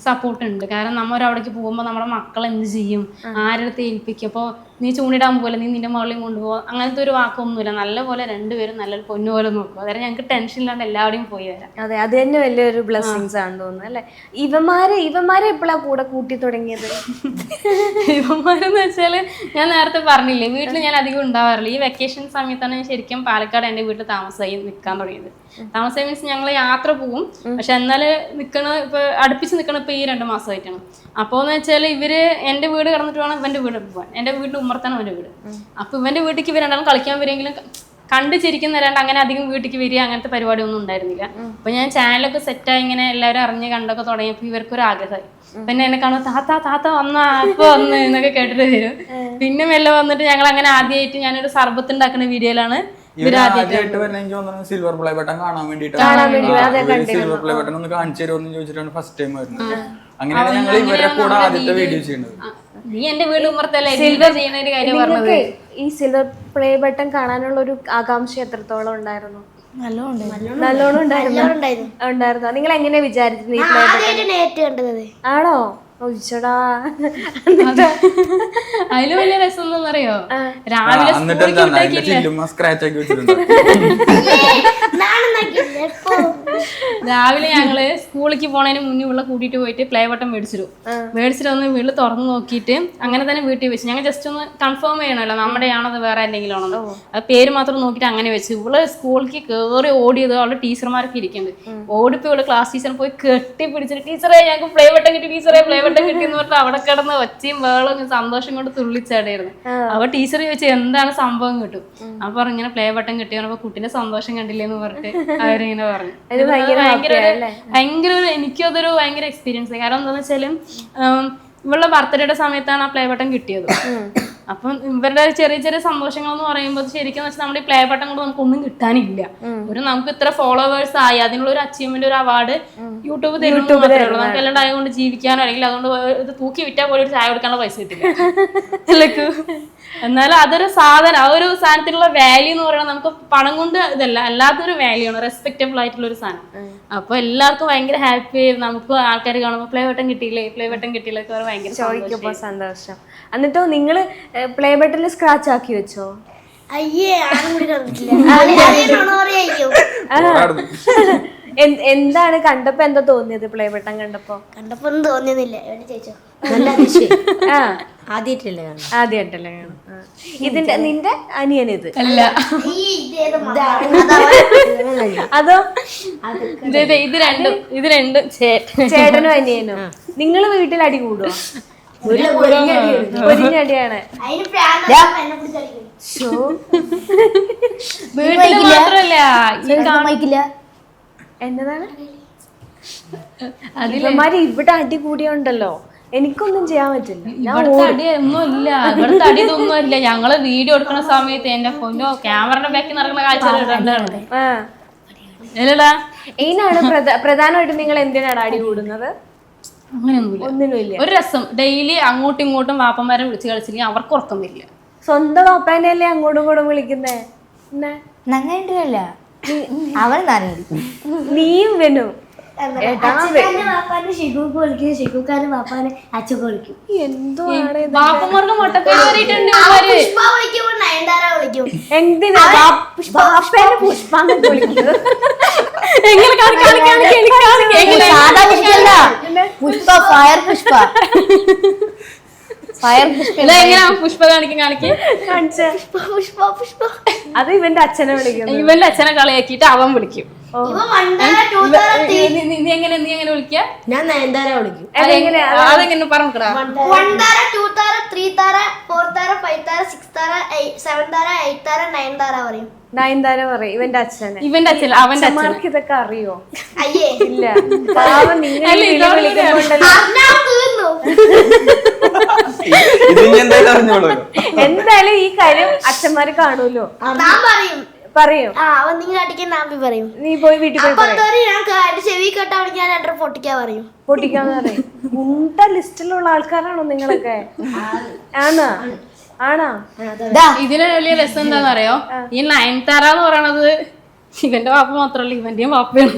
സപ്പോർട്ട് ഉണ്ട് കാരണം നമ്മൾ അവിടേക്ക് പോകുമ്പോൾ നമ്മുടെ മക്കൾ എന്ത് ചെയ്യും ആരുടെ ഏൽപ്പിക്കും? അപ്പോൾ നീ ചൂണ്ടിടാൻ പോലെ നീ നിന്റെ മകളെയും കൊണ്ടുപോകാം അങ്ങനത്തെ ഒരു വാക്കൊന്നുമില്ല. നല്ലപോലെ രണ്ടുപേരും നല്ലൊരു പൊന്നുപോലെ നോക്കും. അതായത് ഞങ്ങൾക്ക് ടെൻഷൻ ഇല്ലാണ്ട് എല്ലാവരുടെയും പോയി വരാം. അതെ അത് തന്നെ വലിയൊരു ബ്ലെസ്സിങ്സ് ആണെന്ന് തോന്നുന്നു അല്ലെ? ഇവന്മാരെ ഇവന്മാരെ എപ്പോഴാ കൂടെ കൂട്ടി തുടങ്ങിയത്? (laughs) ഇവന്മാരെന്ന് വെച്ചാൽ ഞാൻ നേരത്തെ പറഞ്ഞില്ലേ വീട്ടിൽ ഞാൻ അധികം ഉണ്ടാവാറില്ല. ഈ വെക്കേഷൻ സമയത്താണ് ഞാൻ ശരിക്കും പാലക്കാട് എന്റെ വീട്ടിൽ താമസമായി നിൽക്കാൻ തുടങ്ങിയത്. താമസമായി മീൻസ് ഞങ്ങൾ യാത്ര പോകും. പക്ഷെ എന്നാൽ നിക്കണ ഇപ്പൊ അടുപ്പിച്ച് നിക്കണ ഇപ്പൊ ഈ രണ്ട് മാസമായിട്ടാണ്. അപ്പോന്ന് എന്ന് വെച്ചാൽ ഇവർ എന്റെ വീട് കടന്നിട്ട് വേണം ഇവന്റെ വീട് പോകാൻ എന്റെ വീടിന്റെ ഉമ്മർത്താണ് അവന്റെ വീട്. അപ്പൊ ഇവന്റെ വീട്ടിലേക്ക് ഇവർ രണ്ടാളും കളിക്കാൻ വരെങ്കിലും കണ്ടു ചിരിക്കുന്നല്ലാണ്ട് അങ്ങനെ അധികം വീട്ടിലേക്ക് വരിക അങ്ങനത്തെ പരിപാടിയൊന്നും ഉണ്ടായിരുന്നില്ല. അപ്പൊ ഞാൻ ചാനലൊക്കെ സെറ്റായി ഇങ്ങനെ എല്ലാവരും അറിഞ്ഞ് കണ്ടൊക്കെ തുടങ്ങിയപ്പോൾ ഇവർക്കൊരു ആഗ്രഹമായി. പിന്നെ എന്നെ കാണുമ്പോൾ താത്ത താത്ത വന്ന ഇപ്പൊ വന്ന് എന്നൊക്കെ കേട്ടിട്ട് വരും. പിന്നെ മെല്ലെ വന്നിട്ട് ഞങ്ങൾ അങ്ങനെ ആദ്യമായിട്ട് ഞാനൊരു സർബത്ത് ഉണ്ടാക്കുന്ന വീഡിയോയിലാണ് ആദ്യമായിട്ട് വരുന്ന എനിക്ക് തോന്നുന്നു സിൽവർ പ്ലേ ബട്ടൺ കാണാൻ വേണ്ടിട്ട് സിൽവർ പ്ലേ ബട്ടൺ ഒന്ന് കാണിച്ചു തരുമോ ചോദിച്ചിട്ടാണ് ഫസ്റ്റ് ടൈം വരുന്നത്. അങ്ങനെയാണ് ഞങ്ങൾ ഇവരുടെ കൂടെ ആദ്യത്തെ വീഡിയോ ചെയ്യുന്നത്. നീ എന്റെ വീട് ഉമ്മർത്തല്ലേ സിൽവർ ചെയ്യുന്ന ഒരു കാര്യം പറഞ്ഞത്? ഈ സിൽവർ പ്ലേ ബട്ടൺ കാണാനുള്ള ഒരു ആകാംക്ഷ എത്രത്തോളം ഉണ്ടായിരുന്നു? നല്ലോണം ഉണ്ടായിരുന്നു? ഉണ്ടായിരുന്നു. നിങ്ങൾ എങ്ങനെ വിചാരിച്ചു ഈ പ്ലേ ബട്ടൺ ആണോ? ഒഴിച്ചടാ അതിൽ വലിയ രസം അറിയോ രാവിലെ രാവിലെ ഞങ്ങൾ സ്കൂളിലേക്ക് പോണതിന് മുന്നേ ഉള്ള കൂട്ടിട്ട് പോയിട്ട് പ്ലേ ബട്ടൺ മേടിച്ചിരും മേടിച്ചിട്ട് ഒന്ന് വീട്ടിൽ തുറന്നു നോക്കിയിട്ട് അങ്ങനെ തന്നെ വീട്ടിൽ വെച്ച്. ഞങ്ങൾ ജസ്റ്റ് ഒന്ന് കൺഫേം ചെയ്യണമല്ലോ നമ്മുടെ ആണോ അത് വേറെ എന്തെങ്കിലും ആണോ അത് പേര് മാത്രം നോക്കിട്ട് അങ്ങനെ വെച്ച്. ഇവൾ സ്കൂളിലേക്ക് കേറി ഓടിയത് അവളുടെ ടീച്ചർമാരൊക്കെ ഇരിക്കുന്നുണ്ട്. ഓടിപ്പോയി ക്ലാസ് ടീച്ചർ പോയി കെട്ടി പിടിച്ചിട്ട് ടീച്ചറെ ഞങ്ങൾക്ക് പ്ലേ ബട്ടൺ കിട്ടി ടീച്ചറെ പ്ലേ ബട്ടൺ കിട്ടിയെന്ന് പറഞ്ഞിട്ട് അവിടെ കിടന്ന് ഒച്ചയും വേളും സന്തോഷം കൊണ്ട് തുള്ളിച്ചാടായിരുന്നു അപ്പൊ ടീച്ചർ ചോദിച്ചു എന്താണ് സംഭവം? കിട്ടും. അപ്പൊ ഇങ്ങനെ പ്ലേ ബട്ടൺ കിട്ടിയ കുട്ടിന്റെ സന്തോഷം കണ്ടില്ലേ എന്ന് പറഞ്ഞിട്ട് (laughs) അവരിങ്ങനെ പറഞ്ഞു. ഭയങ്കര ഭയങ്കര ഒരു- എനിക്കും അതൊരു ഭയങ്കര എക്സ്പീരിയൻസ് കാരണം എന്താണെന്ന് വെച്ചാൽ ഇവളുടെ ബർത്ത്ഡേയുടെ സമയത്താണ് ആ പ്ലേ ബട്ടൺ കിട്ടിയത്. അപ്പം ഇവരുടെ ചെറിയ ചെറിയ സന്തോഷങ്ങൾ എന്ന് പറയുമ്പോൾ ശരിക്കും വെച്ചാൽ നമ്മുടെ ഈ പ്ലേ ബട്ടൺ കൊണ്ട് നമുക്ക് ഒന്നും കിട്ടാനില്ല ഒരു നമുക്ക് ഇത്ര ഫോളോവേഴ്സ് ആയി അതിനുള്ള ഒരു അച്ചീവ്മെന്റ് ഒരു അവാർഡ് യൂട്യൂബ് തരുന്നു നമുക്ക് എല്ലാം ആയതുകൊണ്ട് ജീവിക്കാനോ അല്ലെങ്കിൽ അതുകൊണ്ട് ഇത് തൂക്കി വിറ്റാൽ പോലും ഒരു ചായ കൊടുക്കാനുള്ള പൈസ കിട്ടില്ല. (laughs) എന്നാലും അതൊരു സാധനം ആ ഒരു സാധനത്തിലുള്ള വാല്യൂ എന്ന് പറയുന്നത് നമുക്ക് പണം കൊണ്ട് ഇതല്ല അല്ലാത്തൊരു വാല്യൂ ആണ് റെസ്പെക്റ്റബിൾ ആയിട്ടുള്ള ഒരു സാധനം അപ്പൊ എല്ലാവർക്കും ഭയങ്കര ഹാപ്പി നമുക്ക് ആൾക്കാർ കാണുമ്പോൾ പ്ലേ ബട്ടൺ കിട്ടിയില്ലേ പ്ലേ ബട്ടൺ കിട്ടിയില്ലേ ഭയങ്കര സന്തോഷം. എന്നിട്ടോ നിങ്ങൾ പ്ലേ ബട്ടൺ സ്ക്രാച്ച് ആക്കി വെച്ചോ? അയ്യേ (laughs) എന്താണ് കണ്ടപ്പോ എന്താ തോന്നിയത് പ്ലേ ബട്ടൺ കണ്ടപ്പോ? കണ്ടപ്പോ ഒന്നും തോന്നിയൊന്നുമില്ല. ചോദിച്ചോ? നല്ല ആ. ആദ്യമായിട്ടല്ലേ ആദ്യമായിട്ടല്ലേ ഇതിന്റെ നിന്റെ അനിയനിത് അല്ല. അതോ ഇത് ഇത് ഇത് രണ്ടും ഇത് രണ്ടും ചേട്ടനും അനിയനും. നിങ്ങൾ വീട്ടിൽ അടി കൂടുവോ? പൊരിഞ്ഞടിയാണ്. (laughs) മാത്രല്ല ഈ എന്നതാണ്? ഇവന്മാര് ഇവിടെ അടി കൂടിയുണ്ടല്ലോ. എനിക്കൊന്നും ചെയ്യാൻ പറ്റില്ല. ഇവിടുത്തെ അടി ഒന്നും ഇല്ല ഇവിടുത്തെ അടി ഇതൊന്നും ഇല്ല ഞങ്ങൾ വീഡിയോ എടുക്കുന്ന സമയത്ത് എന്റെ പൊന്നോ ക്യാമറയുടെ ബാക്കിൽ നടക്കുന്ന കാഴ്ച ഇതിനാണ് പ്രധാനമായിട്ടും നിങ്ങൾ എന്തിനാണ് അടി കൂടുന്നത്? അങ്ങനെയൊന്നുമില്ല. ഒരു രസം. ഡെയിലി അങ്ങോട്ടും ഇങ്ങോട്ടും വാപ്പന്മാരെ വിളിച്ച് കളിച്ചില്ലെങ്കിൽ അവർക്ക് ഉറക്കമില്ല സ്വന്തം വാപ്പനല്ലേ അങ്ങോട്ടും ഇങ്ങോട്ടും വിളിക്കുന്നേ? നന്നായിട്ടില്ല അവൻ നീയും വെനും ഏട്ടാ വാപ്പാനെ ഷിഗുക്ക് വിളിക്കും ഷിഗുക്കാരൻ വാപ്പാനെ അച്ഛക്ക് വിളിക്കും. എന്തുവാണ് ഇത്? വാപ്പന്മാർക്ക് മുട്ടപ്പേര് കയറിയിട്ടുണ്ട് ഇവന്മാര്. പുഷ്പ വിളിക്കും നയൻതാര വിളിക്കും. എന്തിനാ? ബാപ്പേനെ പുഷ്പാന്ന് വിളിക്കുന്നത്? എങ്ങനെ കാണിക്ക്, കാണി- കാണി- കാണി-? സാധാ പുഷ്പല്ല. പുഷ്പ ഫയർ പുഷ്പ. ഫയർ പുഷ്പ ഇതാ എങ്ങനെയാ പുഷ്പ കാണിക്കും കാണിക്ക്? കാണിച്ചേ പുഷ്പ പുഷ്പ. അത് ഇവന്റെ അച്ഛനെ വിളിക്കുന്നത്. ഇവന്റെ അച്ഛനെ കളിയാക്കിയിട്ട് അവൻ വിളിക്കും. നീ- നീ- നീ എങ്ങനെ നീ എങ്ങനെ വിളിക്കുക ഞാൻ നയൻതാര വിളിക്കും. അതെങ്ങനെ? പറഞ്ഞടാ വൺ താര ടു താര ത്രീ താര ഫോർ താര ഫൈവ് താര സിക്സ് താര സെവൻ താര എയ്റ്റ് താര നയൻ താര പറയും. നയൻതാര പറയും. ഇവന്റെ അച്ഛനെ. ഇവന്റെ അച്ഛൻ അവന്റെ അച്ഛൻ അച്ഛന്മാർക്ക് ഇതൊക്കെ അറിയോ? അയ്യേ. ഇല്ല. (laughs) പാവം നിങ്ങൾ എന്തായാലും ഈ കാര്യം അച്ഛന്മാര് കാണൂലോ ഞാൻ പറയും പറയും. ആ നിങ്ങൾ അടിക്കുന്ന ആമ്പി പറയും. നീ പോയി വീട്ടിൽ പോയി പറയും. ഞാൻ ചെവി ഞാൻ രണ്ടര പൊട്ടിക്കാൻ പറയും. പൊട്ടിക്കാന്ന് പറയും. മുണ്ട ലിസ്റ്റിലുള്ള ആൾക്കാരാണോ നിങ്ങളൊക്കെ? ആണോ? ആണോ? ഇതിന് വലിയ രസം എന്താന്ന് അറിയോ ഈ നയൻതാര എന്ന് പറയണത് ഇവന്റെ വാപ്പ മാത്രല്ല ഇവന്റെയും വാപ്പയാണ്.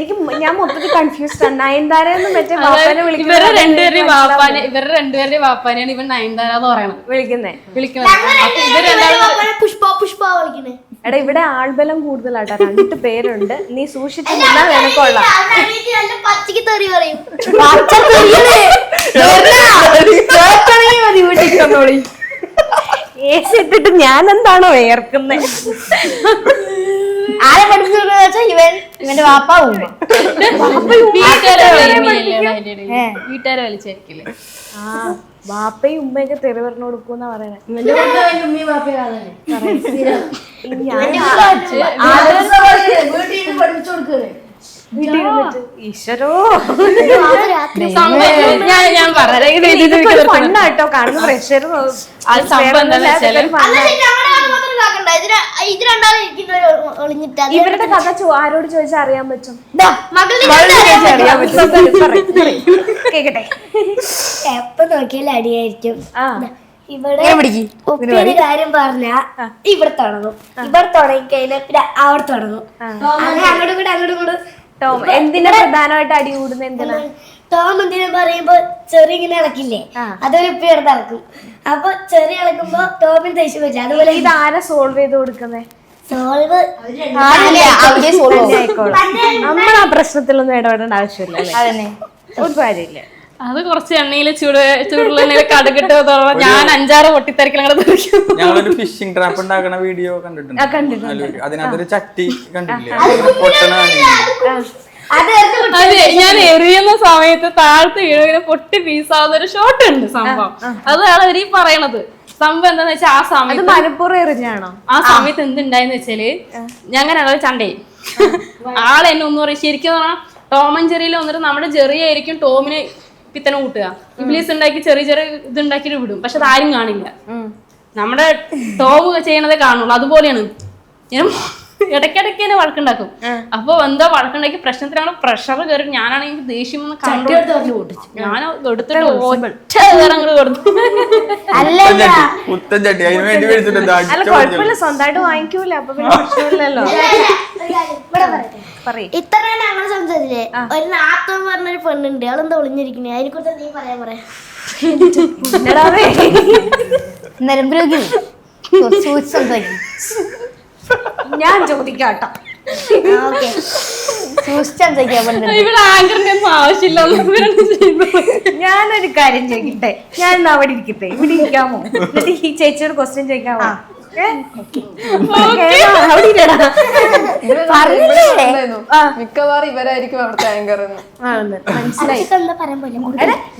എനിക്ക് ഞാൻ മൊത്തത്തിൽ കൺഫ്യൂസ്ഡ് ആണ്. നയൻതാര എന്ന് മറ്റേ അതായത് ബാപ്പനെ ഇവരെ വിളിക്കുന്നത് രണ്ടുപേരുടെയും വാപ്പാനെ ഇവരുടെ രണ്ടുപേരുടെയും വാപ്പാനെയാണ് ഇവൻ നയൻതാര എന്ന് പറയണത്. വിളിക്കുന്നേ. വിളിക്കുന്നത്. പുഷ്പ പുഷ്പ വിളിക്കണേ എടാ ഇവിടെ ആൾബലം കൂടുതലാട്ടാ. രണ്ട് പേരുണ്ട്. നീ സൂക്ഷിച്ചു നിന്നാ നിനക്കൊള്ളാം പച്ചക്ക് തെറി പറയും. ഞാൻ എന്താണോ വേർക്കുന്നത് ആരെ പഠിപ്പിച്ചു വെച്ചാൽ ഇവൻ ഇവന്റെ വാപ്പ ഉമ്മ. വീട്ടുകാരെ വലിച്ചായിരിക്കില്ലേ ആ ബാപ്പയും ഉമ്മയൊക്കെ തെറി പറഞ്ഞു കൊടുക്കൂന്നാ പറയണേ. വാപ്പയും ഈശ്വരോ. ഞാൻ ഫണ്ണാട്ടോ കാണുന്ന പ്രഷർ ഇത് രണ്ടാളും ഒളിഞ്ഞിട്ട്. അത് ഇവരുടെ കഥ ചോ- ആരോട് ചോദിച്ചാൽ അറിയാൻ പറ്റും? ദാ, മകളിൽ അറിയാൻ പറ്റും. കേക്കട്ടെ. എപ്പോ നോക്കിയാലും അടിയായിരിക്കും. ആ. ഇവിടെ ഒപ്പിയൊരു കാര്യം പറഞ്ഞ ഇവിടെ തുടങ്ങും. ഇവിടെ തുടങ്ങി കഴിഞ്ഞാൽ പിന്നെ അവിടെ തുടങ്ങും. അങ്ങനെ അങ്ങോട്ടും കൂടെ അങ്ങോട്ടും കൂടെ ടോം എന്തിനാ പ്രധാനമായിട്ട് അടി കൂടുന്നത് എന്തിനാ? ടോം എന്തിനാ പറയുമ്പോ ചെറിയ ഇങ്ങനെ ഇളക്കില്ലേ? അതൊരു ഉപ്പി എടുത്ത് ഇളക്കും. അപ്പൊ ചെറിയ ഇളക്കുമ്പോ ടോമിന് ദേഷ്യം പറ്റില്ല അതുപോലെ ഇത് ആരാ സോൾവ് ചെയ്ത് കൊടുക്കുന്നേ? സോൾവ് നമ്മൾ ആ പ്രശ്നത്തിലൊന്നും ഇടപെടേണ്ട ആവശ്യമില്ല അല്ലേ? ഒരു കാര്യമില്ല. അത് കുറച്ച് എണ്ണയിൽ ചൂട് ചൂടുള്ള എണ്ണയിൽ കടുകിട്ട് ഞാൻ അഞ്ചാറ് പൊട്ടിത്തെറിക്കലങ്ങൾ തെറിക്കും ഞങ്ങളൊരു ഫിഷിംഗ് ട്രാപ്പ് ഉണ്ടാക്കുന്ന വീഡിയോ കണ്ടിട്ടുണ്ട്. അതിനകത്തൊരു ചട്ടി കണ്ടിട്ടില്ലേ? പൊട്ടണ അത് ഞാൻ എറിയുന്ന സമയത്ത് താഴത്ത് വീണ് ഇങ്ങനെ പൊട്ടി പീസാവുന്ന ഒരു ഷോട്ട് ഉണ്ട് സംഭവം. അതാണ് അവർ ഈ പറയണത്. സംഭവം എന്താന്ന് വെച്ചാൽ ആ സമയത്ത് മലപ്പുറം എറിഞ്ഞാണോ? ആ സമയത്ത് എന്തുണ്ടായെന്ന് വെച്ചാൽ ഞങ്ങനെ ചണ്ടേ ആളെന്നെ ഒന്നും പറയും ശരിക്കും പറഞ്ഞാൽ ടോമൻ ചെറിയിൽ വന്നിട്ട് നമ്മുടെ ചെറിയായിരിക്കും ടോമിനെ പിത്തനെ കൂട്ടുക. ഇംഗ്ലീഷ് ഉണ്ടാക്കി ചെറിയ ചെറിയ ഇത് ഉണ്ടാക്കിയിട്ട് വിടും പക്ഷെ അതാരും ആരും കാണില്ല. നമ്മുടെ ടോം ചെയ്യണതേ കാണുള്ളൂ അതുപോലെയാണ്. ഞാൻ ഇടയ്ക്കിടയ്ക്ക് തന്നെ വഴക്കുണ്ടാക്കും. അപ്പൊ എന്താ വഴക്കുണ്ടാക്കി? പ്രശ്നത്തിലാണ്? പ്രഷർ കയറി ഞാനാണെങ്കിൽ ദേഷ്യം കണ്ടു ഞാൻ എടുത്തിട്ട് ഒറ്റ കയറി അങ്ങോട്ട് കൊടുത്തു. അല്ല കുഴപ്പമില്ല. സ്വന്തമായിട്ട് വാങ്ങിക്കൂല. അപ്പൊ പിന്നെ പ്രശ്നമില്ലല്ലോ. ഇത്ര ഞങ്ങൾ സംസാരിച്ചില്ലേ ഒരു നാത്തോന്ന് പറഞ്ഞൊരു പെണ്ണുണ്ട്. അവളെന്താ ഒളിഞ്ഞിരിക്കണേ? അതിനെ കുറിച്ച് നീ പറയാൻ പറയാം എടാവേ. ഞാൻ ചോദിക്കാട്ടോ. ഇവിടെ ആങ്കറിന്റെ ഒന്നും ആവശ്യമില്ല ഇവരാണ് ചെയ്യുന്നത്. ഞാനൊരു കാര്യം ചോദിക്കട്ടെ? ഞാൻ ഇന്ന് അവിടെ ഇരിക്കട്ടെ? ഇവിടെ ഇരിക്കാമോ? എന്നിട്ട് ഈ ചേച്ചിയോട് ക്വസ്റ്റ്യൻ ചോദിക്കാമോ. മിക്കവാറും ഇവരായിരിക്കും അവിടുത്തെ ആങ്കർ മനസ്സിലായി.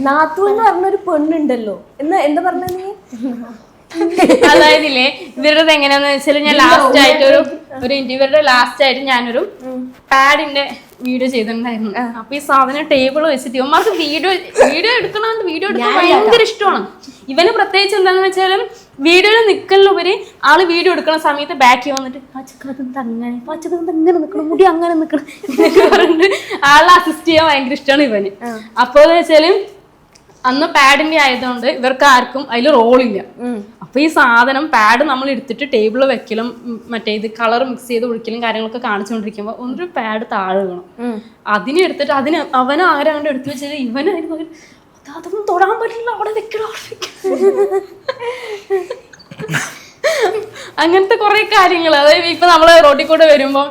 നാത്തു എന്ന് പറഞ്ഞൊരു പെണ്ണുണ്ടല്ലോ. എന്ന് എന്താ പറഞ്ഞ നീ? അതായത് ഇല്ലേ ഇവരുടെ എങ്ങനെയാന്ന് വെച്ചാൽ ഞാൻ ലാസ്റ്റ് ആയിട്ട് ഒരു ഒരു ഇന്റർവ്യൂടെ ഇവരുടെ ലാസ്റ്റ് ആയിട്ട് ഞാനൊരു പാഡിന്റെ വീഡിയോ ചെയ്തിട്ടുണ്ടായിരുന്നു. അപ്പൊ ഈ സാധനം ടേബിൾ വെച്ചിട്ട് ഇവന്മാർക്ക് വീഡിയോ വീഡിയോ എടുക്കണമെന്ന് വീഡിയോ എടുക്കാൻ ഭയങ്കര ഇഷ്ടമാണ്. ഇവന് പ്രത്യേകിച്ച് എന്താന്ന് വെച്ചാലും വീഡിയോയിൽ നിൽക്കലുപരി ആൾ വീഡിയോ എടുക്കുന്ന സമയത്ത് ബാക്കിൽ വന്നിട്ട് പച്ചക്കത് അങ്ങനെ അങ്ങനെ നിൽക്കണം മുടി അങ്ങനെ നിൽക്കണം എന്നൊക്കെ പറഞ്ഞിട്ട് ആളെ അസിസ്റ്റ് ചെയ്യാൻ ഭയങ്കര ഇഷ്ടമാണ് ഇവന്. വെച്ചാലും വെച്ചാൽ അന്ന് പാഡിന്റെ ആയതുകൊണ്ട് ഇവർക്ക് ആർക്കും അതിൽ റോളില്ല അപ്പൊ ഈ സാധനം പാഡ് നമ്മൾ എടുത്തിട്ട് ടേബിളിൽ വെക്കലും മറ്റേ ഇത് കളർ മിക്സ് ചെയ്ത് ഒഴിക്കലും കാര്യങ്ങളൊക്കെ കാണിച്ചുകൊണ്ടിരിക്കുമ്പോൾ ഒന്നൊരു പാഡ് താഴെ വീണം. അതിനെ എടുത്തിട്ട് അതിന് അവനെ ആരാണ്ട് എടുത്തു വെച്ചാൽ ഇവനായിരുന്നു അതൊന്നും തൊടാൻ പറ്റില്ല അവിടെ വെക്കണം അവിടെ വെക്കണം." അങ്ങനത്തെ കുറെ കാര്യങ്ങൾ അതായത് ഇപ്പൊ നമ്മൾ റോഡിൽ കൂടെ വരുമ്പോ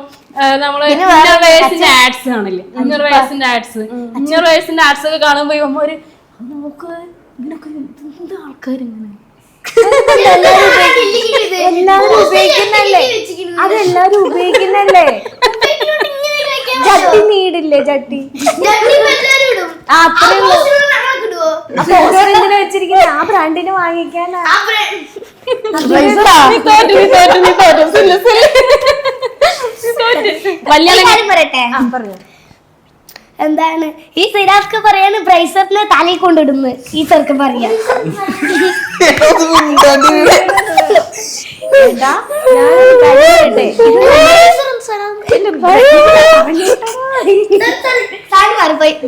നമ്മൾ ഇന്നർ വയസ്സിന്റെ ആഡ്സ് കാണില്ലേ ഇന്നർ വയസ്സിന്റെ ആഡ്സ് ഇന്നർ വയസ്സിന്റെ ആഡ്സ് ഒക്കെ കാണുമ്പോ ഇവന്മാര് നമുക്ക് ഇതിനൊക്കെ എന്താ ആൾക്കാർ എല്ലാവരും ഉപയോഗിക്കുന്നല്ലേ അതെല്ലാരും ഉപയോഗിക്കുന്നല്ലേ ജട്ടി നീടില്ലേ ജട്ടി? ആ വെച്ചിരിക്കുന്ന? ആ ബ്രാൻഡിന് വാങ്ങിക്കാനാ. (laughs) കാര്യം പറയട്ടെ? പറഞ്ഞു. എന്താണ്? ഈ സിരാസ്ക്ക് പറയാണ് ബ്രൈസറിനെ തലയിൽ കൊണ്ടിടുന്നു ഈ ചെറുക്ക് പറയാ.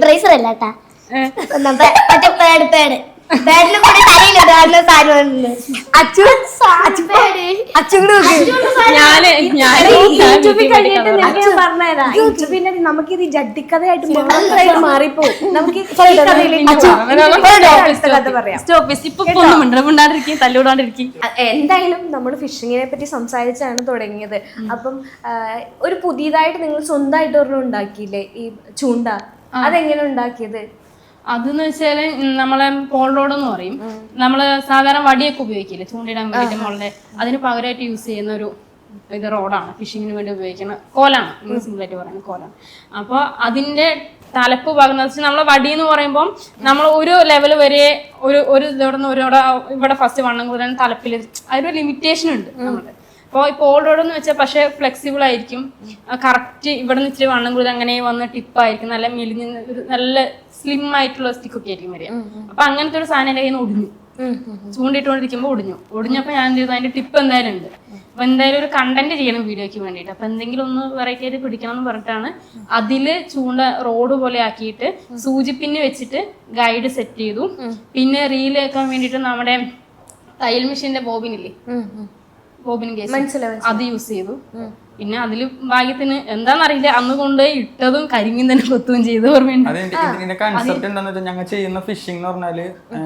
ബ്രൈസർ അല്ല കേട്ടാ. മറ്റേ പേട് പേട്. പേടിന്റെ കൂടെ അച്ചു അച്ചു ഞാൻ യൂട്യൂബിൽ കഴിഞ്ഞിട്ട് ഞാൻ പറഞ്ഞുതരാം. ഈ ജഡ്ഡിക്കഥയായിട്ട് മാത്രമായിട്ട് മാറിപ്പോവും. നമുക്ക് എന്തായാലും നമ്മൾ ഫിഷിങ്ങിനെ പറ്റി സംസാരിച്ചാണ് തുടങ്ങിയത്. അപ്പം ഒരു പുതിയതായിട്ട് നിങ്ങൾ സ്വന്തമായിട്ട് ഒരെണ്ണം ഉണ്ടാക്കിയില്ലേ? ഈ ചൂണ്ട. അതെങ്ങനെ ഉണ്ടാക്കിയത്? അതെന്ന് വെച്ചാൽ നമ്മളെ പോൾ റോഡ് എന്ന് പറയും. നമ്മൾ സാധാരണ വടിയൊക്കെ ഉപയോഗിക്കില്ലേ? ചൂണ്ടിടാൻ വേണ്ടി മുകളിലെ അതിന് പകരമായിട്ട് യൂസ് ചെയ്യുന്ന ഒരു ഇത് റോഡാണ് ഫിഷിങ്ങിന് വേണ്ടി ഉപയോഗിക്കുന്ന കോലാണ്. സിമ്പിൾ ആയിട്ട് പറയുന്നത് കോലാണ്. അപ്പോൾ അതിന്റെ തലപ്പ് ഭാഗം എന്ന് വെച്ചാൽ നമ്മളെ വടി എന്ന് പറയുമ്പോൾ നമ്മൾ ഒരു ലെവൽ വരെ ഒരു ഒരു ഇവിടെ നിന്ന് ഒരു ഇവിടെ- ഫസ്റ്റ് വണ്ണം കൂടുതൽ തലപ്പിൽ അതിനൊരു ലിമിറ്റേഷൻ ഉണ്ട് നമ്മുടെ അപ്പോൾ ഇപ്പോൾ ഓൾ റോഡ് എന്ന് വെച്ചാൽ പക്ഷേ ഫ്ലെക്സിബിൾ ആയിരിക്കും. കറക്റ്റ് ഇവിടെ നിന്ന് ഇച്ചിരി വണ്ണം കൂടുതൽ അങ്ങനെ വന്ന് ടിപ്പായിരിക്കും നല്ല മെലിഞ്ഞ് നല്ല സ്ലിം ആയിട്ടുള്ള സ്റ്റിക്ക് ഒക്കെ ആയിരിക്കും വരിക. അപ്പൊ അങ്ങനത്തെ ഒരു സാധനം കയ്യിൽ നിന്ന് ഒടിഞ്ഞു. ചൂണ്ടിട്ടുകൊണ്ടിരിക്കുമ്പോൾ ഒടിഞ്ഞു. ഒടിഞ്ഞപ്പോൾ ഞാൻ എന്ത് ചെയ്തു? അതിന്റെ ടിപ്പ് എന്തായാലും ഉണ്ട്. അപ്പൊ എന്തായാലും ഒരു കണ്ടന്റ് ചെയ്യണം വീഡിയോയ്ക്ക് വേണ്ടിട്ട് അപ്പൊ എന്തെങ്കിലും ഒന്ന് വെറൈറ്റി ആയിട്ട് പിടിക്കണം എന്ന് പറഞ്ഞിട്ടാണ് അതിൽ ചൂണ്ട റോഡ് പോലെ ആക്കിയിട്ട് സൂചിപ്പിന്ന് വെച്ചിട്ട് ഗൈഡ് സെറ്റ് ചെയ്തു. പിന്നെ റീൽ വെക്കാൻ വേണ്ടിട്ട് നമ്മുടെ തയ്യൽ മെഷീന്റെ ബോബിനില്ലേ? Bobbin case. അത് യൂസ് ചെയ്തു. പിന്നെ അതിൽ ഭാഗ്യത്തിന് എന്താണെന്നറിയില്ല അന്ന് കൊണ്ട് ഇട്ടതും കരിങ്ങും തന്നെ കൊത്തുകയും ചെയ്തു ഓർമ്മയുണ്ട്. ഇതിന്റെ- കൺസെപ്റ്റ് വെച്ചാൽ ഞങ്ങൾ ചെയ്യുന്ന ഫിഷിംഗ് എന്ന് പറഞ്ഞാൽ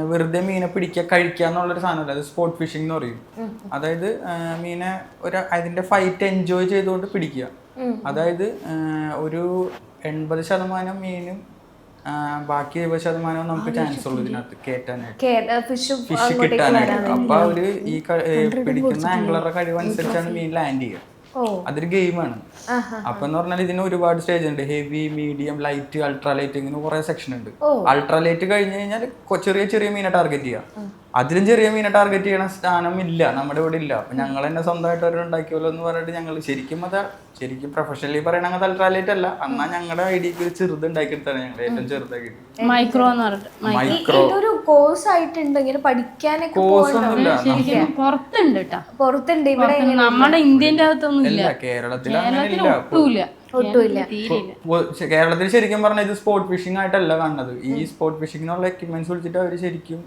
വെറുതെ മീനെ പിടിക്കുക കഴിക്കുക എന്നുള്ളൊരു സാധനമല്ല. അത് സ്പോട്ട് ഫിഷിംഗ് എന്ന് പറയും. അതായത് മീനെ ഒരു അതിന്റെ ഫൈറ്റ് എൻജോയ് ചെയ്തുകൊണ്ട് പിടിക്കുക അതായത് ഒരു എൺപത് ശതമാനം മീനും ബാക്കി എഴുപത് ശതമാനവും നമുക്ക് ചാൻസ് ഉള്ളൂ ഇതിനകത്ത് കയറ്റാനായിട്ട് ഫിഷ് ഫിഷ് കിട്ടാനായിട്ട്. അപ്പൊ അവർ ഈ പിടിക്കുന്ന ആംഗ്ലറുടെ കഴിവനുസരിച്ചാണ് മീൻ ലാൻഡ് ചെയ്യുക. അതൊരു ഗെയിമാണ്. അപ്പൊ എന്ന് പറഞ്ഞാൽ ഇതിന് ഒരുപാട് സ്റ്റേജ് ഉണ്ട്. Heavy medium light ultra light ഇങ്ങനെ കുറെ സെക്ഷൻ ഉണ്ട്. അൾട്രാ ലൈറ്റ് കഴിഞ്ഞ് കഴിഞ്ഞാൽ ചെറിയ ചെറിയ മീനെ ടാർഗറ്റ് ചെയ്യാം. അതിലും ചെറിയ മീനെ ടാർഗറ്റ് ചെയ്യണ സ്ഥാനം ഇല്ല നമ്മുടെ ഇവിടെ ഇല്ല. അപ്പൊ ഞങ്ങൾ തന്നെ സ്വന്തമായിട്ട് അവർ ഉണ്ടാക്കിയല്ലോ എന്ന് പറഞ്ഞിട്ട് ഞങ്ങൾ ശരിക്കും അത് ശരിക്കും പ്രൊഫഷണലി പറയണ അൾട്രാ ലൈറ്റ് അല്ല. എന്നാ ഞങ്ങളുടെ ഐഡിയക്ക് ഒരു ചെറുത് ഉണ്ടാക്കിയെടുത്താണ് ഞങ്ങൾ ഏറ്റവും ചെറുതാക്കിയിട്ട് മൈക്രോ എന്ന് പറഞ്ഞിട്ട്. മൈക്രോ ഒരു കോഴ്സ് ആയിട്ടുണ്ട് ഇങ്ങനെ പഠിക്കാനൊക്കെ കോഴ്സ് ഒന്നുമില്ല. ശരിക്കും പുറത്തുണ്ട് കേട്ടോ പുറത്തുണ്ട് ഇവിടെ നമ്മുടെ ഇന്ത്യന്റെ അകത്തൊന്നും ഇല്ല. കേരളത്തിൽ അങ്ങനെ കേരളത്തിൽ ഒട്ടുമില്ല കേരളത്തിൽ ശരിക്കും പറഞ്ഞാൽ ഇത് സ്പോട്ട് ഫിഷിംഗ് ആയിട്ടല്ല കാണുന്നത്. ഈ സ്പോട്ട് ഫിഷിംഗ് എന്നുള്ള എക്യുപ്മെന്റ്സ് വിളിച്ചിട്ട് അവർ ശരിക്കും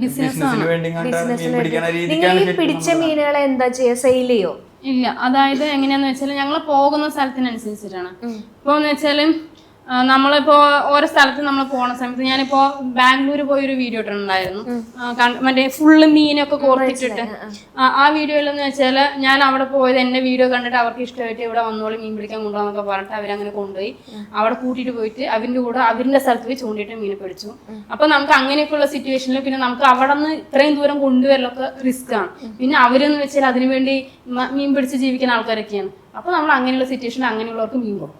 ബിസിനസിന് വേണ്ടി കണ്ടാണ് മീൻ പിടിക്കുന്ന നിങ്ങൾ രീതിക്കാണ് പിടിച്ച മീനുകളെ എന്താ ചെയ്യാ? സെയിൽ ചെയ്യോ? ഇല്ല. അതായത് എങ്ങനെയാന്ന് വെച്ചാൽ ഞങ്ങൾ പോകുന്ന സ്ഥലത്തിനനുസരിച്ചിട്ടാണ്. ഇപ്പൊ എന്ന് വെച്ചാൽ നമ്മളിപ്പോ ഓരോ സ്ഥലത്ത് നമ്മൾ പോണ സമയത്ത് ഞാനിപ്പോ ബാംഗ്ലൂർ പോയി ഒരു വീഡിയോ ഇട്ടിട്ടുണ്ടായിരുന്നു കണ്ട്- മറ്റേ ഫുള്ള് മീനൊക്കെ കോർത്തിട്ടിട്ട്. ആ, വീഡിയോയിൽ എന്ന് വെച്ചാൽ ഞാൻ അവിടെ പോയത് എന്റെ വീഡിയോ കണ്ടിട്ട് അവർക്ക് ഇഷ്ടമായിട്ട് ഇവിടെ വന്നോളി മീൻ പിടിക്കാൻ കൊണ്ടുപോകാന്നൊക്കെ പറഞ്ഞിട്ട് അവരങ്ങനെ കൊണ്ടുപോയി. അവിടെ കൂട്ടിയിട്ട് പോയിട്ട് അവരിന്റെ കൂടെ അവരിന്റെ സ്ഥലത്ത് പോയി ചൂണ്ടിയിട്ട് മീനെ പിടിച്ചു. അപ്പൊ നമുക്ക് അങ്ങനെയൊക്കെയുള്ള സിറ്റുവേഷനിൽ പിന്നെ നമുക്ക് അവിടെ നിന്ന് ഇത്രയും ദൂരം കൊണ്ടുവരലൊക്കെ റിസ്ക് ആണ്. പിന്നെ അവരെന്ന് വെച്ചാൽ അതിനുവേണ്ടി മീൻ പിടിച്ച് ജീവിക്കുന്ന ആൾക്കാരൊക്കെയാണ്. അപ്പൊ നമ്മൾ അങ്ങനെയുള്ള സിറ്റുവേഷനിൽ അങ്ങനെയുള്ളവർക്ക് മീൻ കൊടുക്കും.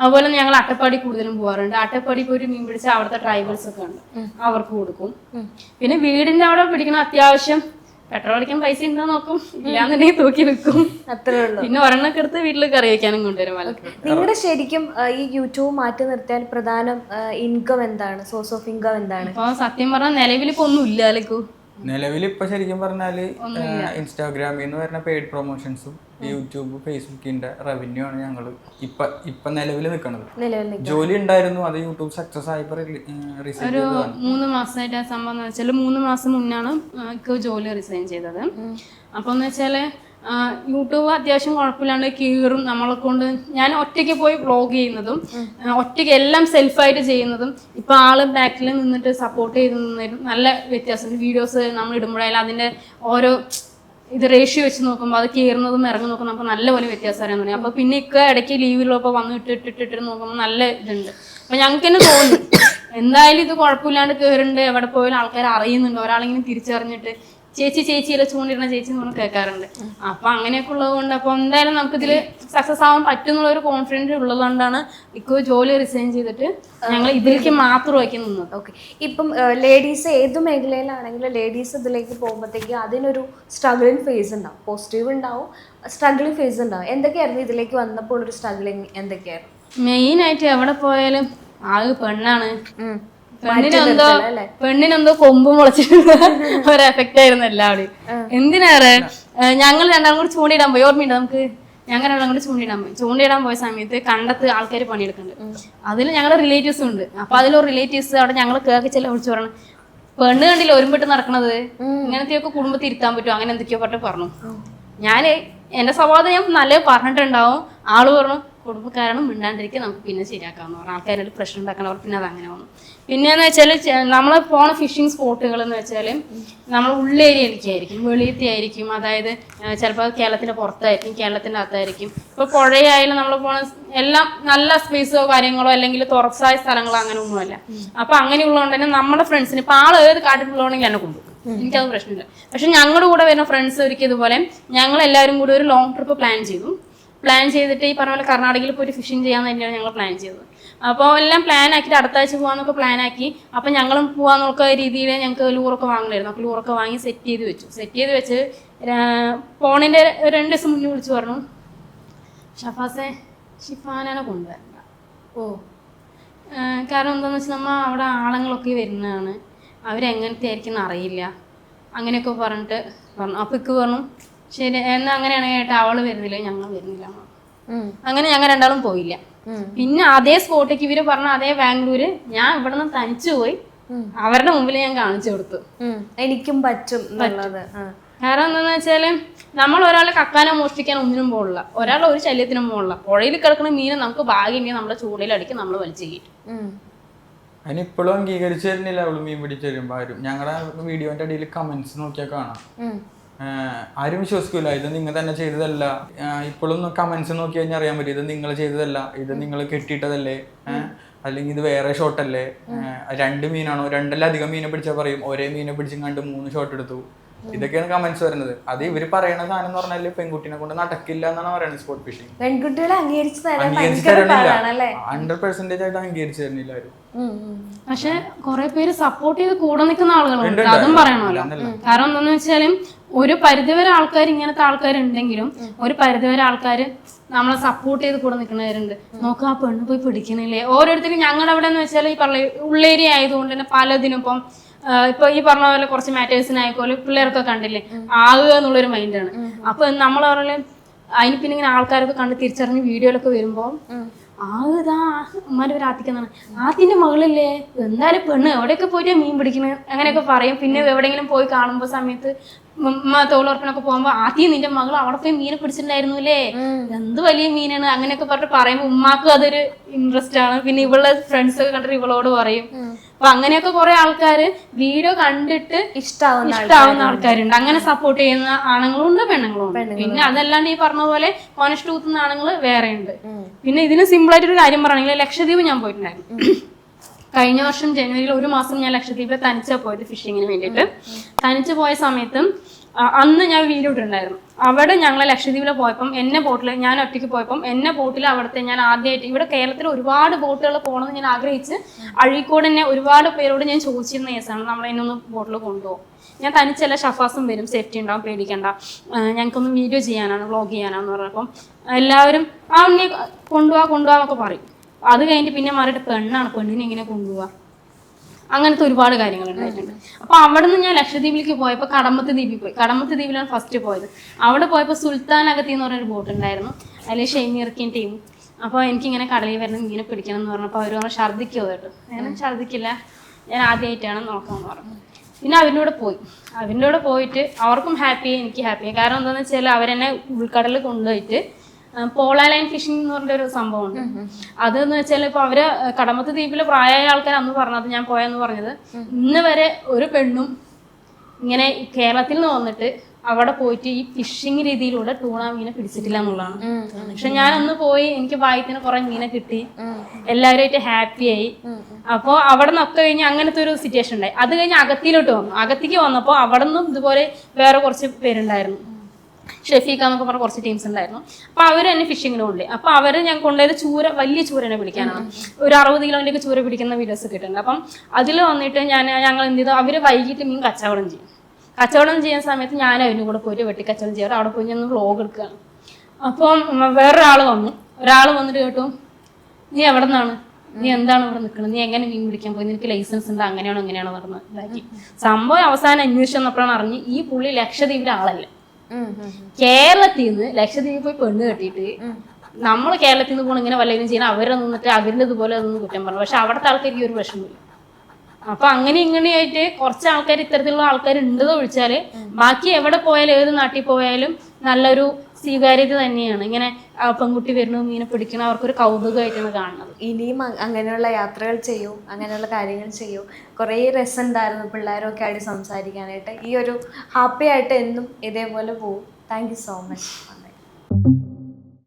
അതുപോലെ ഞങ്ങൾ അട്ടപ്പാടി കൂടുതലും പോകാറുണ്ട് അട്ടപ്പാടി പോയി മീൻ പിടിച്ച അവിടുത്തെ ട്രൈബൽസ് ഒക്കെ ഉണ്ട്. അവർക്ക് കൊടുക്കും. പിന്നെ വീടിന്റെ അവിടെ പിടിക്കണ അത്യാവശ്യം പെട്രോൾ അടിക്കാൻ പൈസ ഉണ്ടോ നോക്കും. ഇല്ലാന്നുണ്ടെങ്കിൽ തൂക്കി വെക്കും അത്രേ ഉള്ളൂ. പിന്നെ ഒരെണ്ണൊക്കെ എടുത്ത് വീട്ടിൽ കറി വെക്കാനും കൊണ്ടുവരും നിങ്ങളുടെ ശരിക്കും ഈ യൂട്യൂബ് മാറ്റി നിർത്തിയാൽ പ്രധാന ഇൻകം എന്താണ്? സോഴ്സ് ഓഫ് ഇൻകം എന്താണ്? ഇപ്പൊ സത്യം പറഞ്ഞാൽ നിലവിൽ ഇപ്പൊ ഒന്നും ഇല്ല നിലവിൽ ഇപ്പൊ ശരിക്കും പറഞ്ഞാൽ ഇൻസ്റ്റാഗ്രാമിൽ നിന്ന് വരുന്ന പെയ്ഡ് പ്രൊമോഷൻസും യൂട്യൂബ് ഫേസ്ബുക്കിന്റെ റവന്യൂ ആണ് ഞങ്ങൾ ഇപ്പൊ ഇപ്പൊ നിലവിൽ നിൽക്കുന്നത് ജോലി ഉണ്ടായിരുന്നു അത് യൂട്യൂബ് സക്സസ് ആയപ്പോ റിസീവ് ഒരു മൂന്ന് മാസമായിട്ട് ആ സംഭവം എന്ന് വെച്ചാൽ മൂന്ന് മാസം മുന്നാണ് എനിക്ക് ജോലി റിസൈൻ ചെയ്തത്. അപ്പോൾ എന്ന് വെച്ചാൽ യൂട്യൂബ് അത്യാവശ്യം കുഴപ്പമില്ലാണ്ട് കീറും നമ്മളെ കൊണ്ട്. ഞാൻ ഒറ്റയ്ക്ക് പോയി വ്ലോഗ് ചെയ്യുന്നതും ഒറ്റയ്ക്ക് എല്ലാം സെൽഫായിട്ട് ചെയ്യുന്നതും ഇപ്പൊ ആൾ ബാക്കിൽ നിന്നിട്ട് സപ്പോർട്ട് ചെയ്ത് നിന്നതിലും നല്ല വ്യത്യാസം വീഡിയോസ് നമ്മൾ ഇടുമ്പോഴായാലും അതിന്റെ ഓരോ ഇത് റേഷ്യോ വെച്ച് നോക്കുമ്പോൾ അത് കയറുന്നതും ഇറങ്ങി നോക്കുമ്പോൾ നമുക്ക് നല്ലപോലെ വ്യത്യാസം അറിയാൻ തുടങ്ങി അപ്പോൾ പിന്നെ ഇക്ക ഇടയ്ക്ക് ലീവിലുള്ളപ്പോൾ വന്ന് ഇട്ട് ഇട്ട് ഇട്ട് ഇട്ട് നോക്കുമ്പോൾ നല്ല ഇതുണ്ട്. അപ്പൊ ഞങ്ങൾക്ക് തന്നെ തോന്നി എന്തായാലും ഇത് കുഴപ്പമില്ലാണ്ട് കയറുന്നുണ്ട് എവിടെ പോയാലും ആൾക്കാർ അറിയുന്നുണ്ട്. ഒരാളെങ്കിലും തിരിച്ചറിഞ്ഞിട്ട് ചേച്ചി ചേച്ചിയിലെ ചൂണ്ടിടുന്ന? ചേച്ചി എന്ന് പറഞ്ഞ് കേൾക്കാറുണ്ട്. അപ്പൊ അങ്ങനെയൊക്കെ ഉള്ളത് കൊണ്ട് അപ്പൊ എന്തായാലും നമുക്ക് ഇതിൽ സക്സസ് ആവാൻ പറ്റും ഒരു കോൺഫിഡൻസ് ഉള്ളതുകൊണ്ടാണ് ഇക്കോ ജോലി റിസൈൻ ചെയ്തിട്ട് ഞങ്ങൾ ഇതിലേക്ക് മാത്രമാക്കി നിന്നത്. ഓക്കെ ഇപ്പം ലേഡീസ് ഏത് മേഖലയിലാണെങ്കിലും ലേഡീസ് ഇതിലേക്ക് പോകുമ്പോഴത്തേക്ക് അതിനൊരു സ്ട്രഗിളിങ് ഫേസ് ഉണ്ടാവും. പോസിറ്റീവ് ഉണ്ടാവും സ്ട്രഗിളിങ് ഫേസ് ഉണ്ടാവും. എന്തൊക്കെയായിരുന്നു ഇതിലേക്ക് വന്നപ്പോൾ ഒരു സ്ട്രഗിളിങ് എന്തൊക്കെയായിരുന്നു? മെയിൻ ആയിട്ട് എവിടെ പോയാലും ആകെ പെണ്ണാണ്. പെണ്ണിനെന്തോ പെണ്ണിനെന്തോ കൊമ്പ് മുളച്ചിട്ടുള്ള ഒരു എഫക്റ്റ് ആയിരുന്നു എല്ലാവരും എന്തിനേറെ ഞങ്ങൾ രണ്ടാം കൂടി ചൂണ്ടിയിടാൻ പോയി. ഓർമ്മയുണ്ട് നമുക്ക്? ഞങ്ങൾ രണ്ടാം കൂടി ചൂണ്ടിയിടാൻ പോയി. ചൂണ്ടിയിടാൻ പോയ സമയത്ത് കണ്ടത്ത് ആൾക്കാർ പണിയെടുക്കുന്നുണ്ട്. അതിൽ ഞങ്ങളുടെ റിലേറ്റീവ്സ് ഉണ്ട്. അപ്പൊ അതിലൊരു റിലേറ്റീവ്സ് അവിടെ ഞങ്ങൾ കേക്ക് ചെല്ലാം വിളിച്ചു പറഞ്ഞു പെണ്ണ് കണ്ടില്ല ഒരുമ്പിട്ട് നടക്കണത്? ഇങ്ങനത്തെയൊക്കെ കുടുംബത്തിൽ ഇരുത്താൻ പറ്റും അങ്ങനെ എന്തൊക്കെയോ പറഞ്ഞു. പറഞ്ഞു ഞാൻ എന്റെ സ്വഭാവം ഞാൻ നല്ല പറഞ്ഞിട്ടുണ്ടാവും. ആൾ പറഞ്ഞു കുടുംബക്കാരാണ് മിണ്ടാണ്ടിരിക്കുക നമുക്ക് പിന്നെ ശരിയാക്കാന്ന് പറഞ്ഞു. ആൾക്കാരുടെ പ്രശ്നം ഉണ്ടാക്കണവർ പിന്നെ അത് അങ്ങനെ വന്നു. പിന്നെന്ന് വെച്ചാൽ നമ്മൾ പോണ ഫിഷിംഗ് സ്പോട്ടുകൾ എന്ന് വെച്ചാൽ നമ്മൾ ഉള്ളേരിയയിലേക്കായിരിക്കും വെളിയത്തെ ആയിരിക്കും. അതായത് ചിലപ്പോൾ കേരളത്തിന്റെ പുറത്തായിരിക്കും കേരളത്തിന്റെ അകത്തായിരിക്കും. ഇപ്പോൾ പുഴയായാലും നമ്മൾ പോണ എല്ലാം നല്ല സ്പേസോ കാര്യങ്ങളോ അല്ലെങ്കിൽ തുറസായ സ്ഥലങ്ങളോ അങ്ങനെ ഒന്നുമല്ല. അപ്പൊ അങ്ങനെയുള്ളതുകൊണ്ട് തന്നെ നമ്മുടെ ഫ്രണ്ട്സിന് ഇപ്പൊ ആൾ ഏത് കാട്ടിലുള്ളതാണെങ്കിൽ എന്നെ കൊണ്ടുപോകും എനിക്കത് പ്രശ്നമില്ല. പക്ഷെ ഞങ്ങളുടെ കൂടെ വരുന്ന ഫ്രണ്ട്സ് ഒരിക്കൽ ഇതുപോലെ ഞങ്ങൾ എല്ലാവരും കൂടി ഒരു ലോങ് ട്രിപ്പ് പ്ലാൻ ചെയ്തു. പ്ലാൻ ചെയ്തിട്ട് ഈ പറഞ്ഞ പോലെ കർണാടകയിൽ പോയി ഫിഷിംഗ് ചെയ്യാൻ തന്നെയാണ് ഞങ്ങൾ പ്ലാൻ ചെയ്തത്. അപ്പോൾ എല്ലാം പ്ലാൻ ആക്കിയിട്ട് അടുത്ത ആഴ്ച പോകാന്നൊക്കെ പ്ലാൻ ആക്കി. അപ്പം ഞങ്ങളും പോകാന്നൊക്കെ രീതിയിൽ ഞങ്ങൾക്ക് ലൂറൊക്കെ വാങ്ങണമായിരുന്നു അപ്പോൾ ലൂറൊക്കെ വാങ്ങി സെറ്റ് ചെയ്ത് വെച്ചു. സെറ്റ് ചെയ്ത് വെച്ച് ഫോണിന്റെ രണ്ട് ദിവസം മുന്നേ വിളിച്ചു പറഞ്ഞു. ഷഫാസെ ഷിഫാനെ കൊണ്ടുവരണ്ട. ഓ കാരണം എന്താണെന്ന് വെച്ചാൽ നമ്മൾ അവിടെ ആളങ്ങളൊക്കെ വരുന്നതാണ്. അവരെങ്ങനത്തെ ആയിരിക്കും അറിയില്ല അങ്ങനെയൊക്കെ പറഞ്ഞിട്ട് പറഞ്ഞു. അപ്പോൾ ഇക്ക് പറഞ്ഞു ശരി എന്നാൽ അങ്ങനെയാണെങ്കിൽ ഏട്ടാ അവൾ വരുന്നില്ല ഞങ്ങൾ വരുന്നില്ല. അങ്ങനെ ഞങ്ങൾ രണ്ടാളും പോയില്ല. പിന്നെ അതേ സ്പോട്ടേക്ക് ഇവർ പറഞ്ഞ അതേ ബാംഗ്ലൂര് ഞാൻ ഇവിടെ നിന്ന് തനിച്ചു പോയി അവരുടെ മുമ്പിൽ ഞാൻ കാണിച്ചു കൊടുത്തു. എനിക്കും പറ്റും. കാരണം എന്താന്ന് വെച്ചാൽ നമ്മൾ ഒരാളെ കക്കാനോ മോഷ്ടിക്കാൻ ഒന്നിനും പോകില്ല ഒരാളെ ഒരു ശല്യത്തിനും പോകില്ല പുഴയിൽ കിടക്കുന്ന മീന് നമുക്ക് ഭാഗ്യമെങ്കിൽ നമ്മുടെ ചൂടയിലടിക്ക് നമ്മൾ വലിച്ചു കിട്ടും. അതിനിപ്പോഴും അംഗീകരിച്ചു തരുന്നില്ല അവൾ മീൻ പിടിച്ചു തരുമ്പോ ആരും. ഞങ്ങളുടെ വീഡിയോന്റെ അടിയിൽ കമന്റ്സ് നോക്കിയാൽ കാണാം. ആരും വിശ്വസിക്കൂല. ഇത് നിങ്ങൾ തന്നെ ചെയ്തതല്ല. ഇപ്പോഴും കമന്റ്സ് നോക്കി കഴിഞ്ഞാൽ അറിയാൻ പറ്റും. ഇത് നിങ്ങൾ ചെയ്തതല്ല. ഇത് നിങ്ങൾ കെട്ടിയിട്ടതല്ലേ? അല്ലെങ്കിൽ ഇത് വേറെ ഷോട്ടല്ലേ രണ്ട് മീനാണോ? രണ്ടല്ലധികം മീനെ പിടിച്ചാൽ പറയും. ഒരേ മീനെ പിടിച്ചും കണ്ട് മൂന്ന് ഷോട്ട് എടുത്തു. ഇതൊക്കെയാണ് കമന്റ്സ് വരുന്നത്. അത് ഇവർ പറയണ സാധനം എന്ന് പറഞ്ഞാൽ പെൺകുട്ടിനെ കൊണ്ട് നടക്കില്ല എന്നാണ് പറയുന്നത് സ്പോട്ട് ഫിഷിംഗ് പെൺകുട്ടികളെ അംഗീകരിച്ച് ഹൺഡ്രഡ് പെർസെന്റേജ് ആയിട്ട് അംഗീകരിച്ചു തരുന്നില്ല ആരും. പക്ഷെ കുറെ പേര് സപ്പോർട്ട് ചെയ്ത് കൂടെ നിൽക്കുന്ന ആളുകളുണ്ട്. അതും. പറയണമല്ലോ. കാരണം എന്താന്ന് വെച്ചാലും ഒരു പരിധിവരെ ആൾക്കാർ ഇങ്ങനത്തെ ആൾക്കാരുണ്ടെങ്കിലും ഒരു പരിധിവരെ ആൾക്കാർ നമ്മളെ സപ്പോർട്ട് ചെയ്ത് കൂടെ നിൽക്കുന്നവരുണ്ട് നോക്ക് ആ പെണ്ണ് പോയി പിടിക്കണില്ലേ ഓരോരുത്തരും ഞങ്ങളുടെ അവിടെ എന്ന് വെച്ചാൽ ഈ പറഞ്ഞ ഉള്ളേരി ആയതുകൊണ്ട് തന്നെ പലതിനും ഇപ്പം ഇപ്പൊ ഈ പറഞ്ഞ പോലെ കുറച്ച് മാറ്റേഴ്സിനായിക്കോലും പിള്ളേരൊക്കെ കണ്ടില്ലേ? ആകുക എന്നുള്ളൊരു മൈൻഡാണ് അപ്പൊ നമ്മൾ പറഞ്ഞാൽ അതിന് പിന്നെ ഇങ്ങനെ ആൾക്കാരൊക്കെ കണ്ട് തിരിച്ചറിഞ്ഞ് വീഡിയോയിലൊക്കെ വരുമ്പോൾ ആകെതാ ഒരു ആത്തിക്കെന്നാണ് ആത്തിന്റെ മകളില്ലേ? എന്തായാലും പെണ്ണ് എവിടെയൊക്കെ പോയിട്ട് മീൻ പിടിക്കണ? അങ്ങനെയൊക്കെ പറയും. പിന്നെ എവിടെയെങ്കിലും പോയി കാണുമ്പോ സമയത്ത് ഉമ്മ തോളുറപ്പിനൊക്കെ പോകുമ്പോ ആദ്യം നിന്റെ മകൾ അവിടെ പോയി മീനെ പിടിച്ചിട്ടുണ്ടായിരുന്നു അല്ലേ? എന്ത് വലിയ മീനാണ്? അങ്ങനെയൊക്കെ പറഞ്ഞിട്ട് പറയുമ്പോ ഉമ്മാക്കും അതൊരു ഇൻട്രസ്റ്റ് ആണ്. പിന്നെ ഇവളുടെ ഫ്രണ്ട്സ് ഒക്കെ കണ്ടിട്ട് ഇവളോട് പറയും. അപ്പൊ അങ്ങനെയൊക്കെ കുറെ ആൾക്കാര് വീഡിയോ കണ്ടിട്ട് ഇഷ്ടാവുന്ന ഇഷ്ടാവുന്ന ആൾക്കാരുണ്ട്. അങ്ങനെ സപ്പോർട്ട് ചെയ്യുന്ന ആണുങ്ങളും ഉണ്ട് പെണ്ണുങ്ങളും ഉണ്ട് പിന്നെ അതല്ലാണ്ട് ഈ പറഞ്ഞ പോലെ ഓനസ്റ്റ് ഊത്തുന്ന ആണുങ്ങൾ വേറെ ഉണ്ട് പിന്നെ ഇതിന് സിമ്പിൾ ആയിട്ട് ഒരു കാര്യം പറയണെങ്കിൽ ലക്ഷദ്വീപ് ഞാൻ പോയിട്ടുണ്ടായിരുന്നു. കഴിഞ്ഞ വർഷം ജനുവരിയിൽ ഒരു മാസം ഞാൻ ലക്ഷദ്വീപിൽ തനിച്ചാ പോയത് ഫിഷിങ്ങിന് വേണ്ടിയിട്ട്. തനിച്ച് പോയ സമയത്തും അന്ന് ഞാൻ വീഡിയോ ഇട്ടിട്ടുണ്ടായിരുന്നു. അവിടെ ഞങ്ങൾ ലക്ഷദ്വീപിൽ പോയപ്പം എന്നെ ബോട്ടിൽ ഞാൻ ഒറ്റയ്ക്ക് പോയപ്പം എന്നെ ബോട്ടിൽ അവിടുത്തെ ഞാൻ ആദ്യമായിട്ട് ഇവിടെ കേരളത്തിൽ ഒരുപാട് ബോട്ടുകൾ പോകണമെന്ന് ഞാൻ ആഗ്രഹിച്ച് അഴീക്കോട് തന്നെ ഒരുപാട് പേരോട് ഞാൻ ചോദിച്ചിരുന്ന കേസാണ് നമ്മൾ എന്നെ ഒന്ന് ബോട്ടിൽ കൊണ്ടുപോകും ഞാൻ തനിച്ചല്ല ഷഫാസും വരും സേഫ്റ്റി ഉണ്ടാവും പേടിക്കണ്ട. ഞങ്ങൾക്കൊന്ന് വീഡിയോ ചെയ്യാനാണ് വ്ളോഗ് ചെയ്യാനാണെന്ന് പറഞ്ഞപ്പം എല്ലാവരും ആ ഉണ്ണിയെ കൊണ്ടുപോവാ കൊണ്ടുപോവാന്നൊക്കെ പറയും. അത് കഴിഞ്ഞിട്ട് പിന്നെ മാറിയിട്ട് പെണ്ണാണ് പെണ്ണിനെ ഇങ്ങനെ കൊണ്ടുപോവാ അങ്ങനത്തെ ഒരുപാട് കാര്യങ്ങൾ ഉണ്ടായിട്ടുണ്ട്. അപ്പൊ അവിടെ നിന്ന് ഞാൻ ലക്ഷദ്വീപിലേക്ക് പോയപ്പോൾ കടമത്ത് ദ്വീപിൽ പോയി. കടമത്ത് ദ്വീപിലാണ് ഫസ്റ്റ് പോയത്. അവിടെ പോയപ്പോൾ സുൽത്താൻ അകത്തി എന്ന് പറഞ്ഞൊരു ബോട്ട് ഉണ്ടായിരുന്നു. അതിൽ ഷെയ്മീർക്കിൻ ടീം അപ്പോൾ എനിക്കിങ്ങനെ കടലിൽ വരണം ഇങ്ങനെ പിടിക്കണം എന്ന് പറഞ്ഞപ്പോൾ അവർ പറഞ്ഞു ഛർദിക്കോ കേട്ടോ. ഞാൻ ഛർദ്ദിക്കില്ല. ഞാൻ ആദ്യമായിട്ടാണ് നോക്കാമെന്ന് പറഞ്ഞു പിന്നെ അവന്റെ കൂടെ പോയി. അവന്റെ കൂടെ പോയിട്ട് അവർക്കും ഹാപ്പിയായി എനിക്ക് ഹാപ്പിയായി കാരണം എന്താണെന്ന് വെച്ചാൽ അവരെന്നെ ഉൾക്കടലിൽ കൊണ്ടുപോയിട്ട് പോള ലൈൻ ഫിഷിംഗ് എന്ന് പറഞ്ഞ ഒരു സംഭവമുണ്ട്. അതെന്ന് വെച്ചാൽ ഇപ്പൊ അവർ കടമത്ത് ദ്വീപിൽ പ്രായമായ ആൾക്കാർ അന്ന് പറഞ്ഞത് ഞാൻ പോയെന്ന് പറഞ്ഞത്. ഇന്ന് വരെ ഒരു പെണ്ണും ഇങ്ങനെ കേരളത്തിൽ നിന്ന് വന്നിട്ട് അവിടെ പോയിട്ട് ഈ ഫിഷിംഗ് രീതിയിലൂടെ ടൂണ മീനെ പിടിച്ചിട്ടില്ല എന്നുള്ളതാണ്. പക്ഷെ ഞാൻ അന്ന് പോയി എനിക്ക് വായിത്തിന് കുറെ മീനെ കിട്ടി. എല്ലാവരുമായിട്ട് ഹാപ്പിയായി അപ്പോൾ അവിടെ നിന്നൊക്കെ കഴിഞ്ഞ് അങ്ങനത്തെ ഒരു സിറ്റുവേഷൻ ഉണ്ടായി. അത് കഴിഞ്ഞ് അകത്തിലോട്ട് വന്നു. അകത്തേക്ക് വന്നപ്പോൾ അവിടെ നിന്നും ഇതുപോലെ വേറെ കുറച്ച് പേരുണ്ടായിരുന്നു. ഷെഫീഖ എന്നൊക്കെ പറഞ്ഞ കുറച്ച് ടീംസ് ഉണ്ടായിരുന്നു. അപ്പൊ അവർ തന്നെ ഫിഷിങ്ങിന് കൊണ്ടുപോയി അപ്പൊ അവർ ഞാൻ കൊണ്ടുപോയത് ചൂര വലിയ ചൂരനെ പിടിക്കാനാണ്. ഒരു അറുപത് കിലോന്റെ ചൂര പിടിക്കുന്ന വീഡിയോസ് കിട്ടുന്നുണ്ട് അപ്പം അതിൽ വന്നിട്ട് ഞാൻ ഞങ്ങൾ എന്ത് ചെയ്തു? അവർ വൈകിട്ട് മീൻ കച്ചവടം ചെയ്യും. കച്ചവടം ചെയ്യുന്ന സമയത്ത് ഞാൻ അതിന് കൂടെ പോയിട്ട് വെട്ടി കച്ചവടം ചെയ്യാറ് അവിടെ പോയി ഞാൻ വ്ലോഗ് എടുക്കുകയാണ്. അപ്പം വേറൊരാൾ വന്നു. ഒരാൾ വന്നിട്ട് കേട്ടു നീ എവിടെ നിന്നാണ്? നീ എന്താണ് ഇവിടെ നിൽക്കുന്നത്? നീ എങ്ങനെ മീൻ പിടിക്കാൻ പോയി? നിനക്ക് ലൈസൻസ് ഉണ്ട്? അങ്ങനെയാണോ അങ്ങനെയാണോ പറഞ്ഞ് ഇതാക്കി. സംഭവം അവസാനം അന്വേഷിച്ചപ്പോഴാണ് അറിഞ്ഞ് ഈ പുള്ളി ലക്ഷദ്വീപിലെ ആളല്ല. കേരളത്തിൽ നിന്ന് ലക്ഷദ്വീപിൽ പോയി പെണ്ണ് കെട്ടിയിട്ട് നമ്മൾ കേരളത്തിൽ നിന്ന് പോകണം ഇങ്ങനെ വല്ലതും ചെയ്യണം അവരെ നിന്നിട്ട് അവരുടെ ഇതുപോലെ അതൊന്നും കുറ്റം പറഞ്ഞു പക്ഷെ അവിടുത്തെ ആൾക്കാർക്ക് ഒരു വിഷമമില്ല അപ്പൊ അങ്ങനെ ഇങ്ങനെയായിട്ട് കുറച്ച് ആൾക്കാർ ഇത്തരത്തിലുള്ള ആൾക്കാർ ഉണ്ടെന്ന് ഒഴിച്ചാൽ ബാക്കി എവിടെ പോയാലും ഏത് നാട്ടിൽ പോയാലും നല്ലൊരു സ്വീകാര്യത തന്നെയാണ്. ഇങ്ങനെ പെൺകുട്ടി വരുന്നു മീനെ പിടിക്കണം അവർക്കൊരു കൗതുകമായിട്ടാണ് കാണുന്നത്. ഇനിയും അങ്ങനെയുള്ള യാത്രകൾ ചെയ്യൂ അങ്ങനെയുള്ള കാര്യങ്ങൾ ചെയ്യൂ. കുറേ രസമുണ്ടായിരുന്നു പിള്ളേരൊക്കെ ആയിട്ട് സംസാരിക്കാനായിട്ട്. ഈ ഒരു ഹാപ്പി ആയിട്ട് എന്നും ഇതേപോലെ പോകും താങ്ക് യു സോ മച്ച്